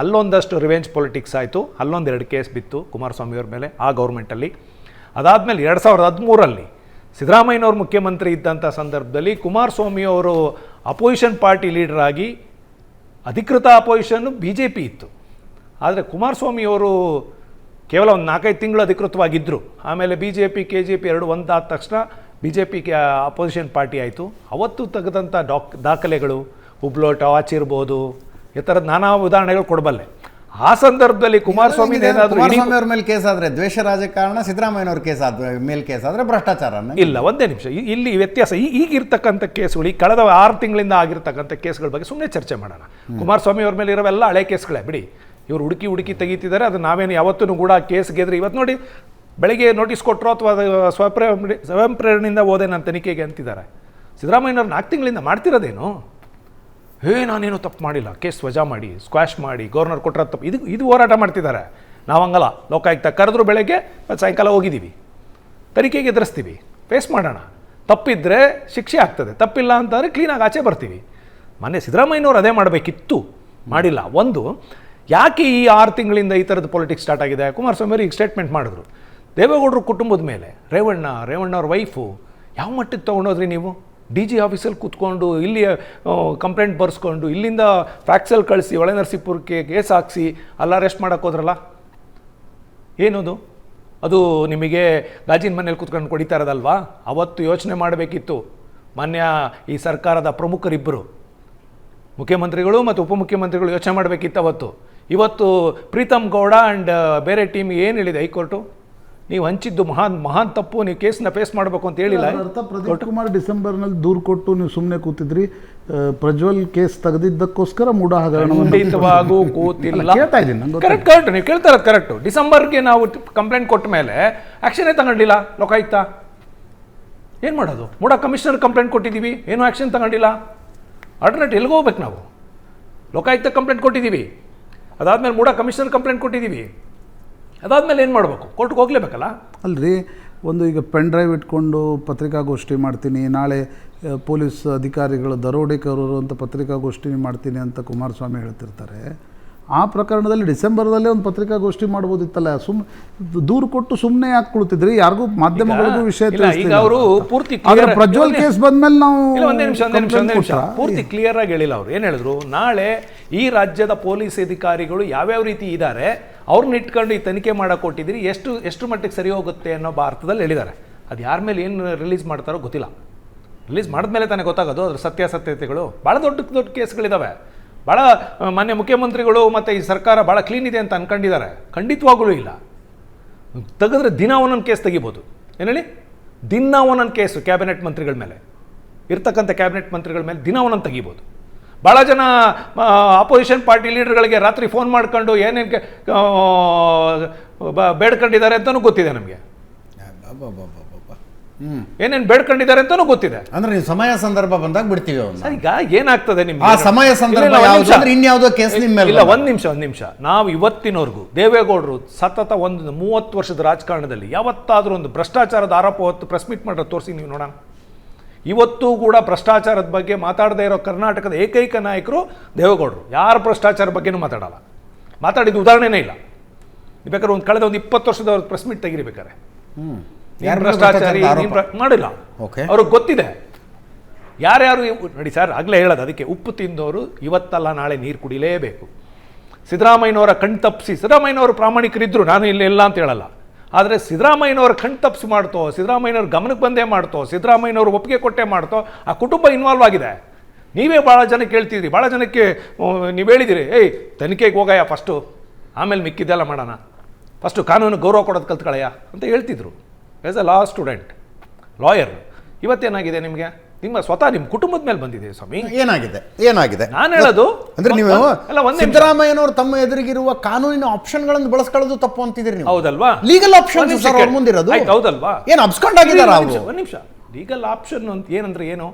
ಅಲ್ಲೊಂದಷ್ಟು ರಿವೆಂಜ್ ಪೊಲಿಟಿಕ್ಸ್ ಆಯಿತು, ಅಲ್ಲೊಂದೆರಡು ಕೇಸ್ ಬಿತ್ತು ಕುಮಾರಸ್ವಾಮಿಯವ್ರ ಮೇಲೆ ಆ ಗೌರ್ಮೆಂಟಲ್ಲಿ ಅದಾದಮೇಲೆ ಎರಡು ಸಾವಿರದ ಹದಿಮೂರಲ್ಲಿ ಸಿದ್ದರಾಮಯ್ಯನವ್ರು ಮುಖ್ಯಮಂತ್ರಿ ಇದ್ದಂಥ ಸಂದರ್ಭದಲ್ಲಿ ಕುಮಾರಸ್ವಾಮಿ ಅವರು ಅಪೋಸಿಷನ್ ಪಾರ್ಟಿ ಲೀಡರ್ ಆಗಿ ಅಧಿಕೃತ ಅಪೋಸಿಷನ್ನು ಬಿ ಜೆ ಪಿ ಇತ್ತು. ಆದರೆ ಕುಮಾರಸ್ವಾಮಿಯವರು ಕೇವಲ ಒಂದು ನಾಲ್ಕೈದು ತಿಂಗಳು ಅಧಿಕೃತವಾಗಿದ್ದರು ಆಮೇಲೆ B J P K J P ಎರಡು ಒಂದಾದ ತಕ್ಷಣ B J P opposition party ಆಯಿತು. ಅವತ್ತು ತೆಗೆದಂಥ ಡಾಕ್, ದಾಖಲೆಗಳು ಹುಬ್ಲೋಟ ಆಚಿರ್ಬೋದು ಈ ಥರದ ನಾನಾ ಉದಾಹರಣೆಗಳು ಕೊಡಬಲ್ಲೆ. ಆ ಸಂದರ್ಭದಲ್ಲಿ ಕುಮಾರಸ್ವಾಮಿ ಅವ್ರ ಮೇಲೆ ಕೇಸ್ ಆದ್ರೆ ದ್ವೇಷ ರಾಜಕಾರಣ ಸಿದ್ದರಾಮಯ್ಯನವ್ರ ಕೇಸ್ ಆದ್ರೆ ಮೇಲೆ ಕೇಸ್ ಆದ್ರೆ ಭ್ರಷ್ಟಾಚಾರ ಇಲ್ಲ ಒಂದೇ ನಿಮಿಷ. ಇಲ್ಲಿ ವ್ಯತ್ಯಾಸ ಈ ಈಗಿರ್ತಕ್ಕಂಥ ಕೇಸ್ಗಳು ಈ ಕಳೆದ ಆರು ತಿಂಗಳಿಂದ ಆಗಿರ್ತಕ್ಕಂಥ ಕೇಸ್ಗಳ ಬಗ್ಗೆ ಸುಮ್ಮನೆ ಚರ್ಚೆ ಮಾಡೋಣ. ಕುಮಾರಸ್ವಾಮಿ ಅವ್ರ ಮೇಲೆ ಇರೋವೆಲ್ಲ ಹಳೆ ಕೇಸ್ಗಳೇ ಬಿಡಿ. ಇವರು ಹುಡುಕಿ ಹುಡುಕಿ ತೆಗಿತಿದ್ದಾರೆ ಅದು ನಾವೇನು ಯಾವತ್ತೂ ಕೂಡ ಕೇಸ್ ಗೆದ್ರೆ. ಇವತ್ತು ನೋಡಿ ಬೆಳಗ್ಗೆ ನೋಟಿಸ್ ಕೊಟ್ಟರು ಅಥವಾ ಸ್ವಪ್ರೇ ಸ್ವಯಂ ಪ್ರೇರಣೆಯಿಂದ ಹೋದೆ ನಾನು ತನಿಖೆಗೆ ಅಂತಿದ್ದಾರೆ. ಸಿದ್ದರಾಮಯ್ಯನವ್ರು ನಾಲ್ಕು ತಿಂಗಳಿಂದ ಮಾಡ್ತಿರೋದೇನು? ಹೇ, ನಾನೇನು ತಪ್ಪು ಮಾಡಿಲ್ಲ. ಕೇಸ್ ವಜಾ ಮಾಡಿ ಸ್ಕ್ವಾಶ್ ಮಾಡಿ ಗವರ್ನರ್ ಕೊಟ್ಟರೆ ತಪ್ಪು. ಇದು ಇದು ಹೋರಾಟ ಮಾಡ್ತಿದ್ದಾರೆ. ನಾವು ಹಂಗಲ್ಲ ಲೋಕಾಯುಕ್ತ ಕರೆದ್ರು ಬೆಳಗ್ಗೆ ಮತ್ತು ಸಾಯಂಕಾಲ ಹೋಗಿದ್ದೀವಿ. ತನಿಖೆಗೆ ಎದುರಿಸ್ತೀವಿ. ಫೇಸ್ ಮಾಡೋಣ. ತಪ್ಪಿದ್ರೆ ಶಿಕ್ಷೆ ಆಗ್ತದೆ. ತಪ್ಪಿಲ್ಲ ಅಂತಂದರೆ ಕ್ಲೀನಾಗಿ ಆಚೆ ಬರ್ತೀವಿ. ಮೊನ್ನೆ ಸಿದ್ದರಾಮಯ್ಯನವ್ರು ಅದೇ ಮಾಡಬೇಕಿತ್ತು. ಮಾಡಿಲ್ಲ. ಒಂದು, ಯಾಕೆ ಈ ಆರು ತಿಂಗಳಿಂದ ಈ ಥರದ ಪೊಲಿಟಿಕ್ಸ್ ಸ್ಟಾರ್ಟ್ ಆಗಿದೆ? ಕುಮಾರಸ್ವಾಮಿ ಅವರು ಈಗ ಸ್ಟೇಟ್ಮೆಂಟ್ ಮಾಡಿದ್ರು. ದೇವೇಗೌಡರು ಕುಟುಂಬದ ಮೇಲೆ, ರೇವಣ್ಣ ರೇವಣ್ಣ ಅವ್ರ ವೈಫು ಯಾವ ಮಟ್ಟಕ್ಕೆ ತೊಗೊಂಡೋದ್ರಿ ನೀವು? ಡಿ ಜಿ ಆಫೀಸಲ್ಲಿ ಕೂತ್ಕೊಂಡು ಇಲ್ಲಿ ಕಂಪ್ಲೇಂಟ್ ಬರ್ಸ್ಕೊಂಡು, ಇಲ್ಲಿಂದ ಫ್ಯಾಕ್ಸಲ್ಲಿ ಕಳಿಸಿ ಒಳೆ ನರಸೀಪುರಕ್ಕೆ ಕೇಸ್ ಹಾಕ್ಸಿ, ಅಲ್ಲಿ ಅರೆಸ್ಟ್ ಮಾಡೋಕೆ ಹೋದ್ರಲ್ಲ? ಏನದು? ಅದು ನಿಮಗೆ ಗಾಜಿನ ಮನೇಲಿ ಕೂತ್ಕೊಂಡು ಕೊಡಿತಾ ಇರೋದಲ್ವಾ? ಅವತ್ತು ಯೋಚನೆ ಮಾಡಬೇಕಿತ್ತು. ಮಾನ್ಯ ಈ ಸರ್ಕಾರದ ಪ್ರಮುಖರಿಬ್ಬರು. ಮುಖ್ಯಮಂತ್ರಿಗಳು ಮತ್ತು ಉಪಮುಖ್ಯಮಂತ್ರಿಗಳು ಯೋಚನೆ ಮಾಡಬೇಕಿತ್ತು ಅವತ್ತು. ಇವತ್ತು ಪ್ರೀತಮ್ ಗೌಡ ಆ್ಯಂಡ್ ಬೇರೆ ಟೀಮ್ ಏನು ಹೇಳಿದೆ ಹೈಕೋರ್ಟು? ನೀವು ಹಂಚಿದ್ದು ಮಹಾನ್ ಮಹಾನ್ ತಪ್ಪು ನೀವು ಕೇಸ್ನ ಫೇಸ್ ಮಾಡಬೇಕು ಅಂತ ಹೇಳಿಲ್ಲ. ಅರ್ಥ ಪ್ರದೀಪ್ ಕುಮಾರ್ ಡಿಸೆಂಬರ್ನಲ್ಲಿ ದೂರು ಕೊಟ್ಟು ನೀವು ಸುಮ್ಮನೆ ಕೂತಿದ್ರಿ. ಪ್ರಜ್ವಲ್ ಕೇಸ್ ತೆಗೆದಿದ್ದಕ್ಕೋಸ್ಕರ ಮೂಢ ಖಂಡಿತವಾಗೂ ಕೂತಿಲ್ಲ. ಕೇಳ್ತಾ ಇದ್ದೀನಿ ಕರೆಕ್ಟ್ ಕರೆಕ್ಟ್ ನೀವು ಕೇಳ್ತಾ ಕರೆಕ್ಟ್ ಕರೆಕ್ಟು ಡಿಸೆಂಬರ್ಗೆ ನಾವು ಕಂಪ್ಲೇಂಟ್ ಕೊಟ್ಟ ಮೇಲೆ ಆ್ಯಕ್ಷನೇ ತಗೊಂಡಿಲ್ಲ? ಲೋಕಾಯುಕ್ತ? ಏನು ಮಾಡೋದು? ಮೂಡ ಕಮಿಷನರ್ ಕಂಪ್ಲೇಂಟ್ ಕೊಟ್ಟಿದ್ದೀವಿ. ಏನು ಆ್ಯಕ್ಷನ್ ತಗೊಂಡಿಲ್ಲ? ಆಲ್ಟರ್ನೇಟ್ ಎಲ್ಲಿಗೆ ಹೋಗ್ಬೇಕು ನಾವು? ಲೋಕಾಯುಕ್ತ ಕಂಪ್ಲೇಂಟ್ ಕೊಟ್ಟಿದ್ದೀವಿ. ಅದಾದಮೇಲೆ ಮೂಡ ಕಮಿಷನರ್ ಕಂಪ್ಲೇಂಟ್ ಕೊಟ್ಟಿದ್ದೀವಿ. ಅದಾದಮೇಲೆ ಏನು ಮಾಡಬೇಕು? ಕೋರ್ಟ್ಗೆ ಹೋಗ್ಲೇಬೇಕಲ್ಲ? ಅಲ್ರಿ ಒಂದು ಈಗ ಪೆನ್ ಡ್ರೈವ್ ಇಟ್ಕೊಂಡು ಪತ್ರಿಕಾಗೋಷ್ಠಿ ಮಾಡ್ತೀನಿ ನಾಳೆ ಪೊಲೀಸ್ ಅಧಿಕಾರಿಗಳು ದರೋಡೆಕರರು ಅಂತ ಪತ್ರಿಕಾಗೋಷ್ಠಿ ಮಾಡ್ತೀನಿ ಅಂತ ಕುಮಾರಸ್ವಾಮಿ ಹೇಳ್ತಿರ್ತಾರೆ. ಆ ಪ್ರಕರಣದಲ್ಲಿ ಡಿಸೆಂಬರ್ದಲ್ಲೇ ಒಂದು ಪತ್ರಿಕಾಗೋಷ್ಠಿ ಮಾಡ್ಬೋದಿತ್ತಲ್ಲ ಸುಮ್ ದೂರು ಕೊಟ್ಟು ಸುಮ್ಮನೆ ಯಾಕೆ ಕುಳಿತಿದ್ರಿ? ಯಾರಿಗೂ ಮಾಧ್ಯಮಗಳಿಗೂ ವಿಷಯ ಇಲ್ಲ, ಈಗ ಅವರು ಪೂರ್ತಿ ಆದ್ರೆ ಪ್ರಜ್ವಲ್ ಕೇಸ್ ಬಂದ್ಮೇಲೆ ನಾವು? ಪೂರ್ತಿ ಕ್ಲಿಯರ್ ಆಗಿ ಹೇಳಿಲ್ಲ ಅವರು. ಏನು ಹೇಳಿದ್ರು? ನಾಳೆ ಈ ರಾಜ್ಯದ ಪೊಲೀಸ್ ಅಧಿಕಾರಿಗಳು ಯಾವ್ಯಾವ ರೀತಿ ಇದ್ದಾರೆ ಅವ್ರನ್ನ ಇಟ್ಕೊಂಡು ಈ ತನಿಖೆ ಮಾಡೋಕೆ ಕೊಟ್ಟಿದ್ದೀರಿ, ಎಷ್ಟು ಎಷ್ಟು ಮಟ್ಟಿಗೆ ಸರಿ ಹೋಗುತ್ತೆ ಅನ್ನೋ ಭಾರತದಲ್ಲಿ ಹೇಳಿದ್ದಾರೆ. ಅದು ಯಾರ ಮೇಲೆ ಏನು ರಿಲೀಸ್ ಮಾಡ್ತಾರೋ ಗೊತ್ತಿಲ್ಲ. ರಿಲೀಸ್ ಮಾಡಿದ್ಮೇಲೆ ತಾನೇ ಗೊತ್ತಾಗೋದು, ಅದ್ರ ಸತ್ಯಾಸತ್ಯತೆಗಳು. ಭಾಳ ದೊಡ್ಡ ದೊಡ್ಡ ಕೇಸ್ಗಳಿದ್ದಾವೆ ಭಾಳ ಮಾನ್ಯ ಮುಖ್ಯಮಂತ್ರಿಗಳು ಮತ್ತು ಈ ಸರ್ಕಾರ ಭಾಳ ಕ್ಲೀನ್ ಇದೆ ಅಂತ ಅಂದ್ಕೊಂಡಿದ್ದಾರೆ ಖಂಡಿತವಾಗಲೂ ಇಲ್ಲ. ತೆಗೆದ್ರೆ ದಿನ ಒಂದೊಂದು ಕೇಸ್ ತೆಗಿಬೋದು. ಏನು ಹೇಳಿ? ದಿನ ಒಂದೊಂದು ಕೇಸು ಕ್ಯಾಬಿನೆಟ್ ಮಂತ್ರಿಗಳ ಮೇಲೆ. ಇರ್ತಕ್ಕಂಥ ಕ್ಯಾಬಿನೆಟ್ ಮಂತ್ರಿಗಳ ಮೇಲೆ ದಿನ ಒಂದೊಂದು ತೆಗಿಬೋದು. ಭಾಳ ಜನ ಅಪೋಸಿಷನ್ ಪಾರ್ಟಿ ಲೀಡರ್ಗಳಿಗೆ ರಾತ್ರಿ ಫೋನ್ ಮಾಡ್ಕೊಂಡು ಏನೇನು ಬೇಡ್ಕೊಂಡಿದ್ದಾರೆ ಅಂತಲೂ ಗೊತ್ತಿದೆ ನಮಗೆ. ಏನೇನು ಬೇಡ್ಕೊಂಡಿದ್ದಾರೆ ಅಂತಲೂ ಗೊತ್ತಿದೆ. ಅಂದ್ರೆ ನೀವು ಸಮಯ ಸಂದರ್ಭ ಬಂದಾಗ ಬಿಡ್ತೀವಿ ಈಗ ಏನಾಗ್ತದೆ ನಿಮ್ಗೆ? ಆ ಸಮಯ ಸಂದರ್ಭ ಯಾವ್ದು. ಅಂದ್ರೆ ಇನ್ಯಾವುದೋ ಕೇಸ್ ನಿಮ್ಮ ಇಲ್ಲ. ಒಂದ್ ನಿಮಿಷ ಒಂದ್ ನಿಮಿಷ. ನಾವು ಇವತ್ತಿನವರೆಗೂ ದೇವೇಗೌಡರು ಸತತ ಒಂದು ಮೂವತ್ತು ವರ್ಷದ ರಾಜಕಾರಣದಲ್ಲಿ ಯಾವತ್ತಾದ್ರೂ ಒಂದು ಭ್ರಷ್ಟಾಚಾರದ ಆರೋಪ ಹೊತ್ತು ಪ್ರೆಸ್ ಮೀಟ್ ಮಾಡಿರೋ ತೋರಿಸಿ ನೀವು ನೋಡೋಣ. ಇವತ್ತು ಕೂಡ ಭ್ರಷ್ಟಾಚಾರದ ಬಗ್ಗೆ ಮಾತಾಡದೇ ಇರೋ ಕರ್ನಾಟಕದ ಏಕೈಕ ನಾಯಕರು ದೇವೇಗೌಡರು. ಯಾರು ಭ್ರಷ್ಟಾಚಾರ ಬಗ್ಗೆನೂ ಮಾತಾಡಲ್ಲ. ಮಾತಾಡಿದ ಉದಾಹರಣೆನೇ ಇಲ್ಲ. ಬೇಕಾದ್ರೆ ಒಂದು ಕಳೆದ ಒಂದು ಇಪ್ಪತ್ತು ವರ್ಷದ ಅವ್ರ ಪ್ರೆಸ್ ಮೀಟ್ ನೀನ್ ಭ್ರಷ್ಟಾಚಾರಿ ಮಾಡಿಲ್ಲ. ಓಕೆ. ಅವ್ರಿಗೆ ಗೊತ್ತಿದೆ. ಯಾರ್ಯಾರು ನೋಡಿ ಸರ್ ಆಗಲೇ ಹೇಳೋದು ಅದಕ್ಕೆ ಉಪ್ಪು ತಿಂದವರು ಇವತ್ತಲ್ಲ ನಾಳೆ ನೀರು ಕುಡಿಲೇಬೇಕು. ಸಿದ್ದರಾಮಯ್ಯನವರ ಕಣ್ ತಪ್ಪಿಸಿ ಸಿದ್ದರಾಮಯ್ಯನವರು ಪ್ರಾಮಾಣಿಕರಿದ್ದರು ನಾನು ಇಲ್ಲಿ ಇಲ್ಲ ಅಂತ ಹೇಳಲ್ಲ. ಆದರೆ ಸಿದ್ದರಾಮಯ್ಯನವ್ರು ಕಣ್ ತಪ್ಪಿಸಿ ಮಾಡ್ತೋ, ಸಿದ್ದರಾಮಯ್ಯನವ್ರ ಗಮನಕ್ಕೆ ಬಂದೇ ಮಾಡ್ತೋ, ಸಿದ್ದರಾಮಯ್ಯನವ್ರು ಒಪ್ಪಿಗೆ ಕೊಟ್ಟೆ ಮಾಡ್ತೋ, ಆ ಕುಟುಂಬ ಇನ್ವಾಲ್ವ್ ಆಗಿದೆ. ನೀವೇ ಭಾಳ ಜನ ಹೇಳ್ತಿದ್ರಿ ಭಾಳ ಜನಕ್ಕೆ ನೀವು ಹೇಳಿದಿರಿ ಏಯ್, ತನಿಖೆಗೆ ಹೋಗಯ್ಯ ಫಸ್ಟು ಆಮೇಲೆ ಮಿಕ್ಕಿದ್ದೆಲ್ಲ ಮಾಡೋಣ. ಫಸ್ಟು ಕಾನೂನು ಗೌರವ ಕೊಡೋದು ಕಲ್ತ್ಕೊಳ್ಳಯ್ಯ ಅಂತ ಹೇಳ್ತಿದ್ರು. As a law student lawyer ಇವತ್ತೇನಾಗಿದೆ ನಿಮಗೆ? ನಿಮ್ಮ ಸ್ವತಃ ನಿಮ್ಮ ಕುಟುಂಬದ ಮೇಲೆ ಬಂದಿದೆ ಸ್ವಾಮಿ. ಏನಾಗಿದೆ? ಏನಾಗಿದೆ? ನಾನು ಹೇಳೋದು ಅಂದ್ರೆ ನೀವು ಅಲ್ಲ, ಒಂದ್. ಸಿದ್ದರಾಮಯ್ಯನವರು ತಮ್ಮ ಎದುರಿಗಿರುವ ಕಾನೂನಿನ ಆಪ್ಷನ್ಗಳನ್ನು ಬಳಸ್ಕೊಳ್ಳೋದು ತಪ್ಪು ಅಂತಿದ್ದೀರಿ ನೀವು. ಹೌದಲ್ವಾ? ಲೀಗಲ್ ಆಪ್ಷನ್ ಸರ್ ಅವ್ರ. ಮುಂದಿರೋದು. ಹೌದಲ್ವಾ? ಏನು ಅಬ್ಸ್ಕೊಂಡ್ ಆಗಿದ್ದಾರೆ ಅವರು? ಒಂದ್ ನಿಮಿಷ. ಲೀಗಲ್ ಆಪ್ಷನ್ ಅಂತ ಏನಂದ್ರೆ ಏನು?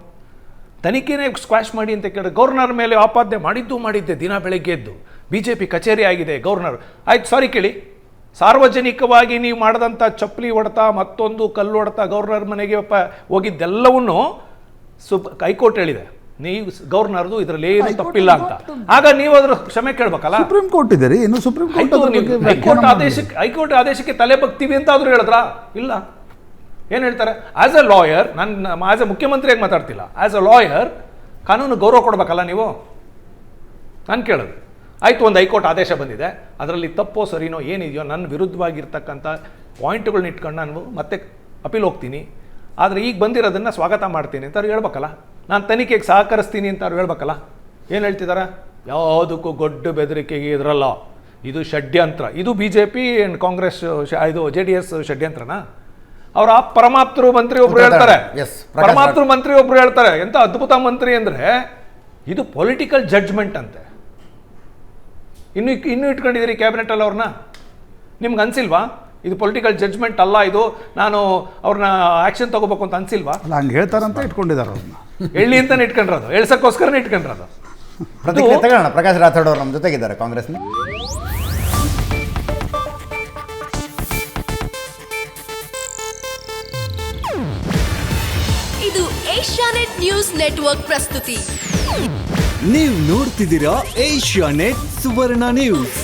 ತನಿಖೆನೇ ಸ್ಕ್ವಾಶ್ ಮಾಡಿ ಅಂತ ಕೇಳಿ ಗವರ್ನರ್ ಮೇಲೆ ಆಪಾದನೆ ಮಾಡಿದ್ದು ಮಾಡಿದ್ದೆ ದಿನ ಬೆಳಗ್ಗೆ ಎದ್ದು. ಬಿ ಜೆ ಪಿ ಕಚೇರಿ ಆಗಿದೆ ಗವರ್ನರ್ ಆಯ್ತು ಸಾರಿ ಕೇಳಿ. ಸಾರ್ವಜನಿಕವಾಗಿ ನೀವು ಮಾಡಿದಂಥ ಚಪ್ಪಲಿ ಹೊಡೆತ ಮತ್ತೊಂದು ಕಲ್ಲು ಹೊಡೆತ ಗವರ್ನರ್ ಮನೆಗೆ ಪ ಹೋಗಿದ್ದೆಲ್ಲವನ್ನು ಸುಪ್ ಹೈಕೋರ್ಟ್ ಹೇಳಿದೆ ನೀವು ಗವರ್ನರ್ದು ಇದರಲ್ಲಿ ಏನು ತಪ್ಪಿಲ್ಲ ಅಂತ. ಆಗ ನೀವು ಅದ್ರ ಕ್ಷಮೆ ಕೇಳ್ಬೇಕಲ್ಲ? ಸುಪ್ರೀಂ ಕೋರ್ಟ್ ಇದೆ ರೀ ಇನ್ನು ಸುಪ್ರೀಂ ಕೋರ್ಟ್ ಅದ್ರ ಬಗ್ಗೆ ಹೈಕೋರ್ಟ್ ಆದೇಶಕ್ಕೆ ಹೈಕೋರ್ಟ್ ಆದೇಶಕ್ಕೆ ತಲೆ ಬಗ್ತೀವಿ ಅಂತ ಆದ್ರೂ ಹೇಳಿದ್ರಾ? ಇಲ್ಲ. ಏನು ಹೇಳ್ತಾರೆ? ಆಸ್ ಎ ಲಾಯರ್ ನನ್ನ ಆಸ್ ಎ ಮುಖ್ಯಮಂತ್ರಿಯಾಗಿ ಮಾತಾಡ್ತಿಲ್ಲ. ಆಸ್ ಎ ಲಾಯರ್ ಕಾನೂನು ಗೌರವ ಕೊಡ್ಬೇಕಲ್ಲ ನೀವು? ನಾನು ಕೇಳೋದು. ಆಯ್ತು ಒಂದು ಹೈಕೋರ್ಟ್ ಆದೇಶ ಬಂದಿದೆ. ಅದರಲ್ಲಿ ತಪ್ಪೋ ಸರಿನೋ ಏನಿದೆಯೋ ನನ್ನ ವಿರುದ್ಧವಾಗಿರ್ತಕ್ಕಂಥ ಪಾಯಿಂಟ್ಗಳನ್ನ ಇಟ್ಕೊಂಡು ನಾನು ಮತ್ತೆ ಅಪೀಲ್ ಹೋಗ್ತೀನಿ. ಆದರೆ ಈಗ ಬಂದಿರೋದನ್ನು ಸ್ವಾಗತ ಮಾಡ್ತೀನಿ ಅಂತ ಅವ್ರು ಹೇಳ್ಬೇಕಲ್ಲ. ನಾನು ತನಿಖೆಗೆ ಸಹಕರಿಸ್ತೀನಿ ಅಂತ ಅವ್ರು ಹೇಳ್ಬೇಕಲ್ಲ. ಏನು ಹೇಳ್ತಿದ್ದಾರೆ ಯಾವುದಕ್ಕೂ ಗೊಡ್ಡ ಬೆದರಿಕೆಗೆ ಇದ್ರಲ್ಲ. ಇದು ಷಡ್ಯಂತ್ರ. ಇದು B J P and Congress ಇದು ಜೆ ಡಿ ಎಸ್ ಷಡ್ಯಂತ್ರನಾ? ಅವ್ರ ಆ ಪರಮಾಪ್ತರು ಮಂತ್ರಿ ಒಬ್ರು ಹೇಳ್ತಾರೆ. ಪರಮಾಪ್ತರು ಮಂತ್ರಿ ಒಬ್ರು ಹೇಳ್ತಾರೆ. ಎಂತ ಅದ್ಭುತ ಮಂತ್ರಿ ಅಂದ್ರೆ ಇದು ಪೊಲಿಟಿಕಲ್ ಜಡ್ಜ್ಮೆಂಟ್ ಅಂತೆ. ಇನ್ನು ಇನ್ನೂ ಇನ್ನು ಇಟ್ಕೊಂಡಿದ್ದೀರಿ ಕ್ಯಾಬಿನೆಟಲ್ಲಿ ಅವ್ರನ್ನ? ನಿಮ್ಗೆ ಅನ್ಸಿಲ್ವಾ? ಇದು ಪೊಲಿಟಿಕಲ್ ಜಡ್ಜ್ಮೆಂಟ್ ಅಲ್ಲ ಇದು. ನಾನು ಅವ್ರನ್ನ ಆಕ್ಷನ್ ತಗೋಬೇಕು ಅಂತ ಅನ್ಸಿಲ್ವಾ? ಅಲ್ಲ ಹಂಗೆ ಹೇಳ್ತಾರಂತ ಇಟ್ಕೊಂಡಿದ್ದಾರೆ ಅವ್ರನ್ನ. ಎಳ್ಳಿ ಅಂತಾನೆ ಇಟ್ಕೊಂಡ್ರದು. ಎಳ್ಸಕ್ಕೋಸ್ಕರನೇ ಇಟ್ಕೊಂಡ್ರದು. ಪ್ರತಿಕ್ರಿಯೆ ತಗೋಣ ಪ್ರಕಾಶ್ ರಾಥೋಡ್ ಅವರು ನಮ್ಮ ಜೊತೆಗಿದ್ದಾರೆ ಕಾಂಗ್ರೆಸ್ನ. ಇದು ಏಷ್ಯಾನೆಟ್ ನ್ಯೂಸ್ ನೆಟ್ವರ್ಕ್ ಪ್ರಸ್ತುತಿ. ನೀವು ನೋಡ್ತಿದ್ದೀರಾ ಏಷ್ಯಾ ನೆಟ್ ಸುವರ್ಣ ನ್ಯೂಸ್.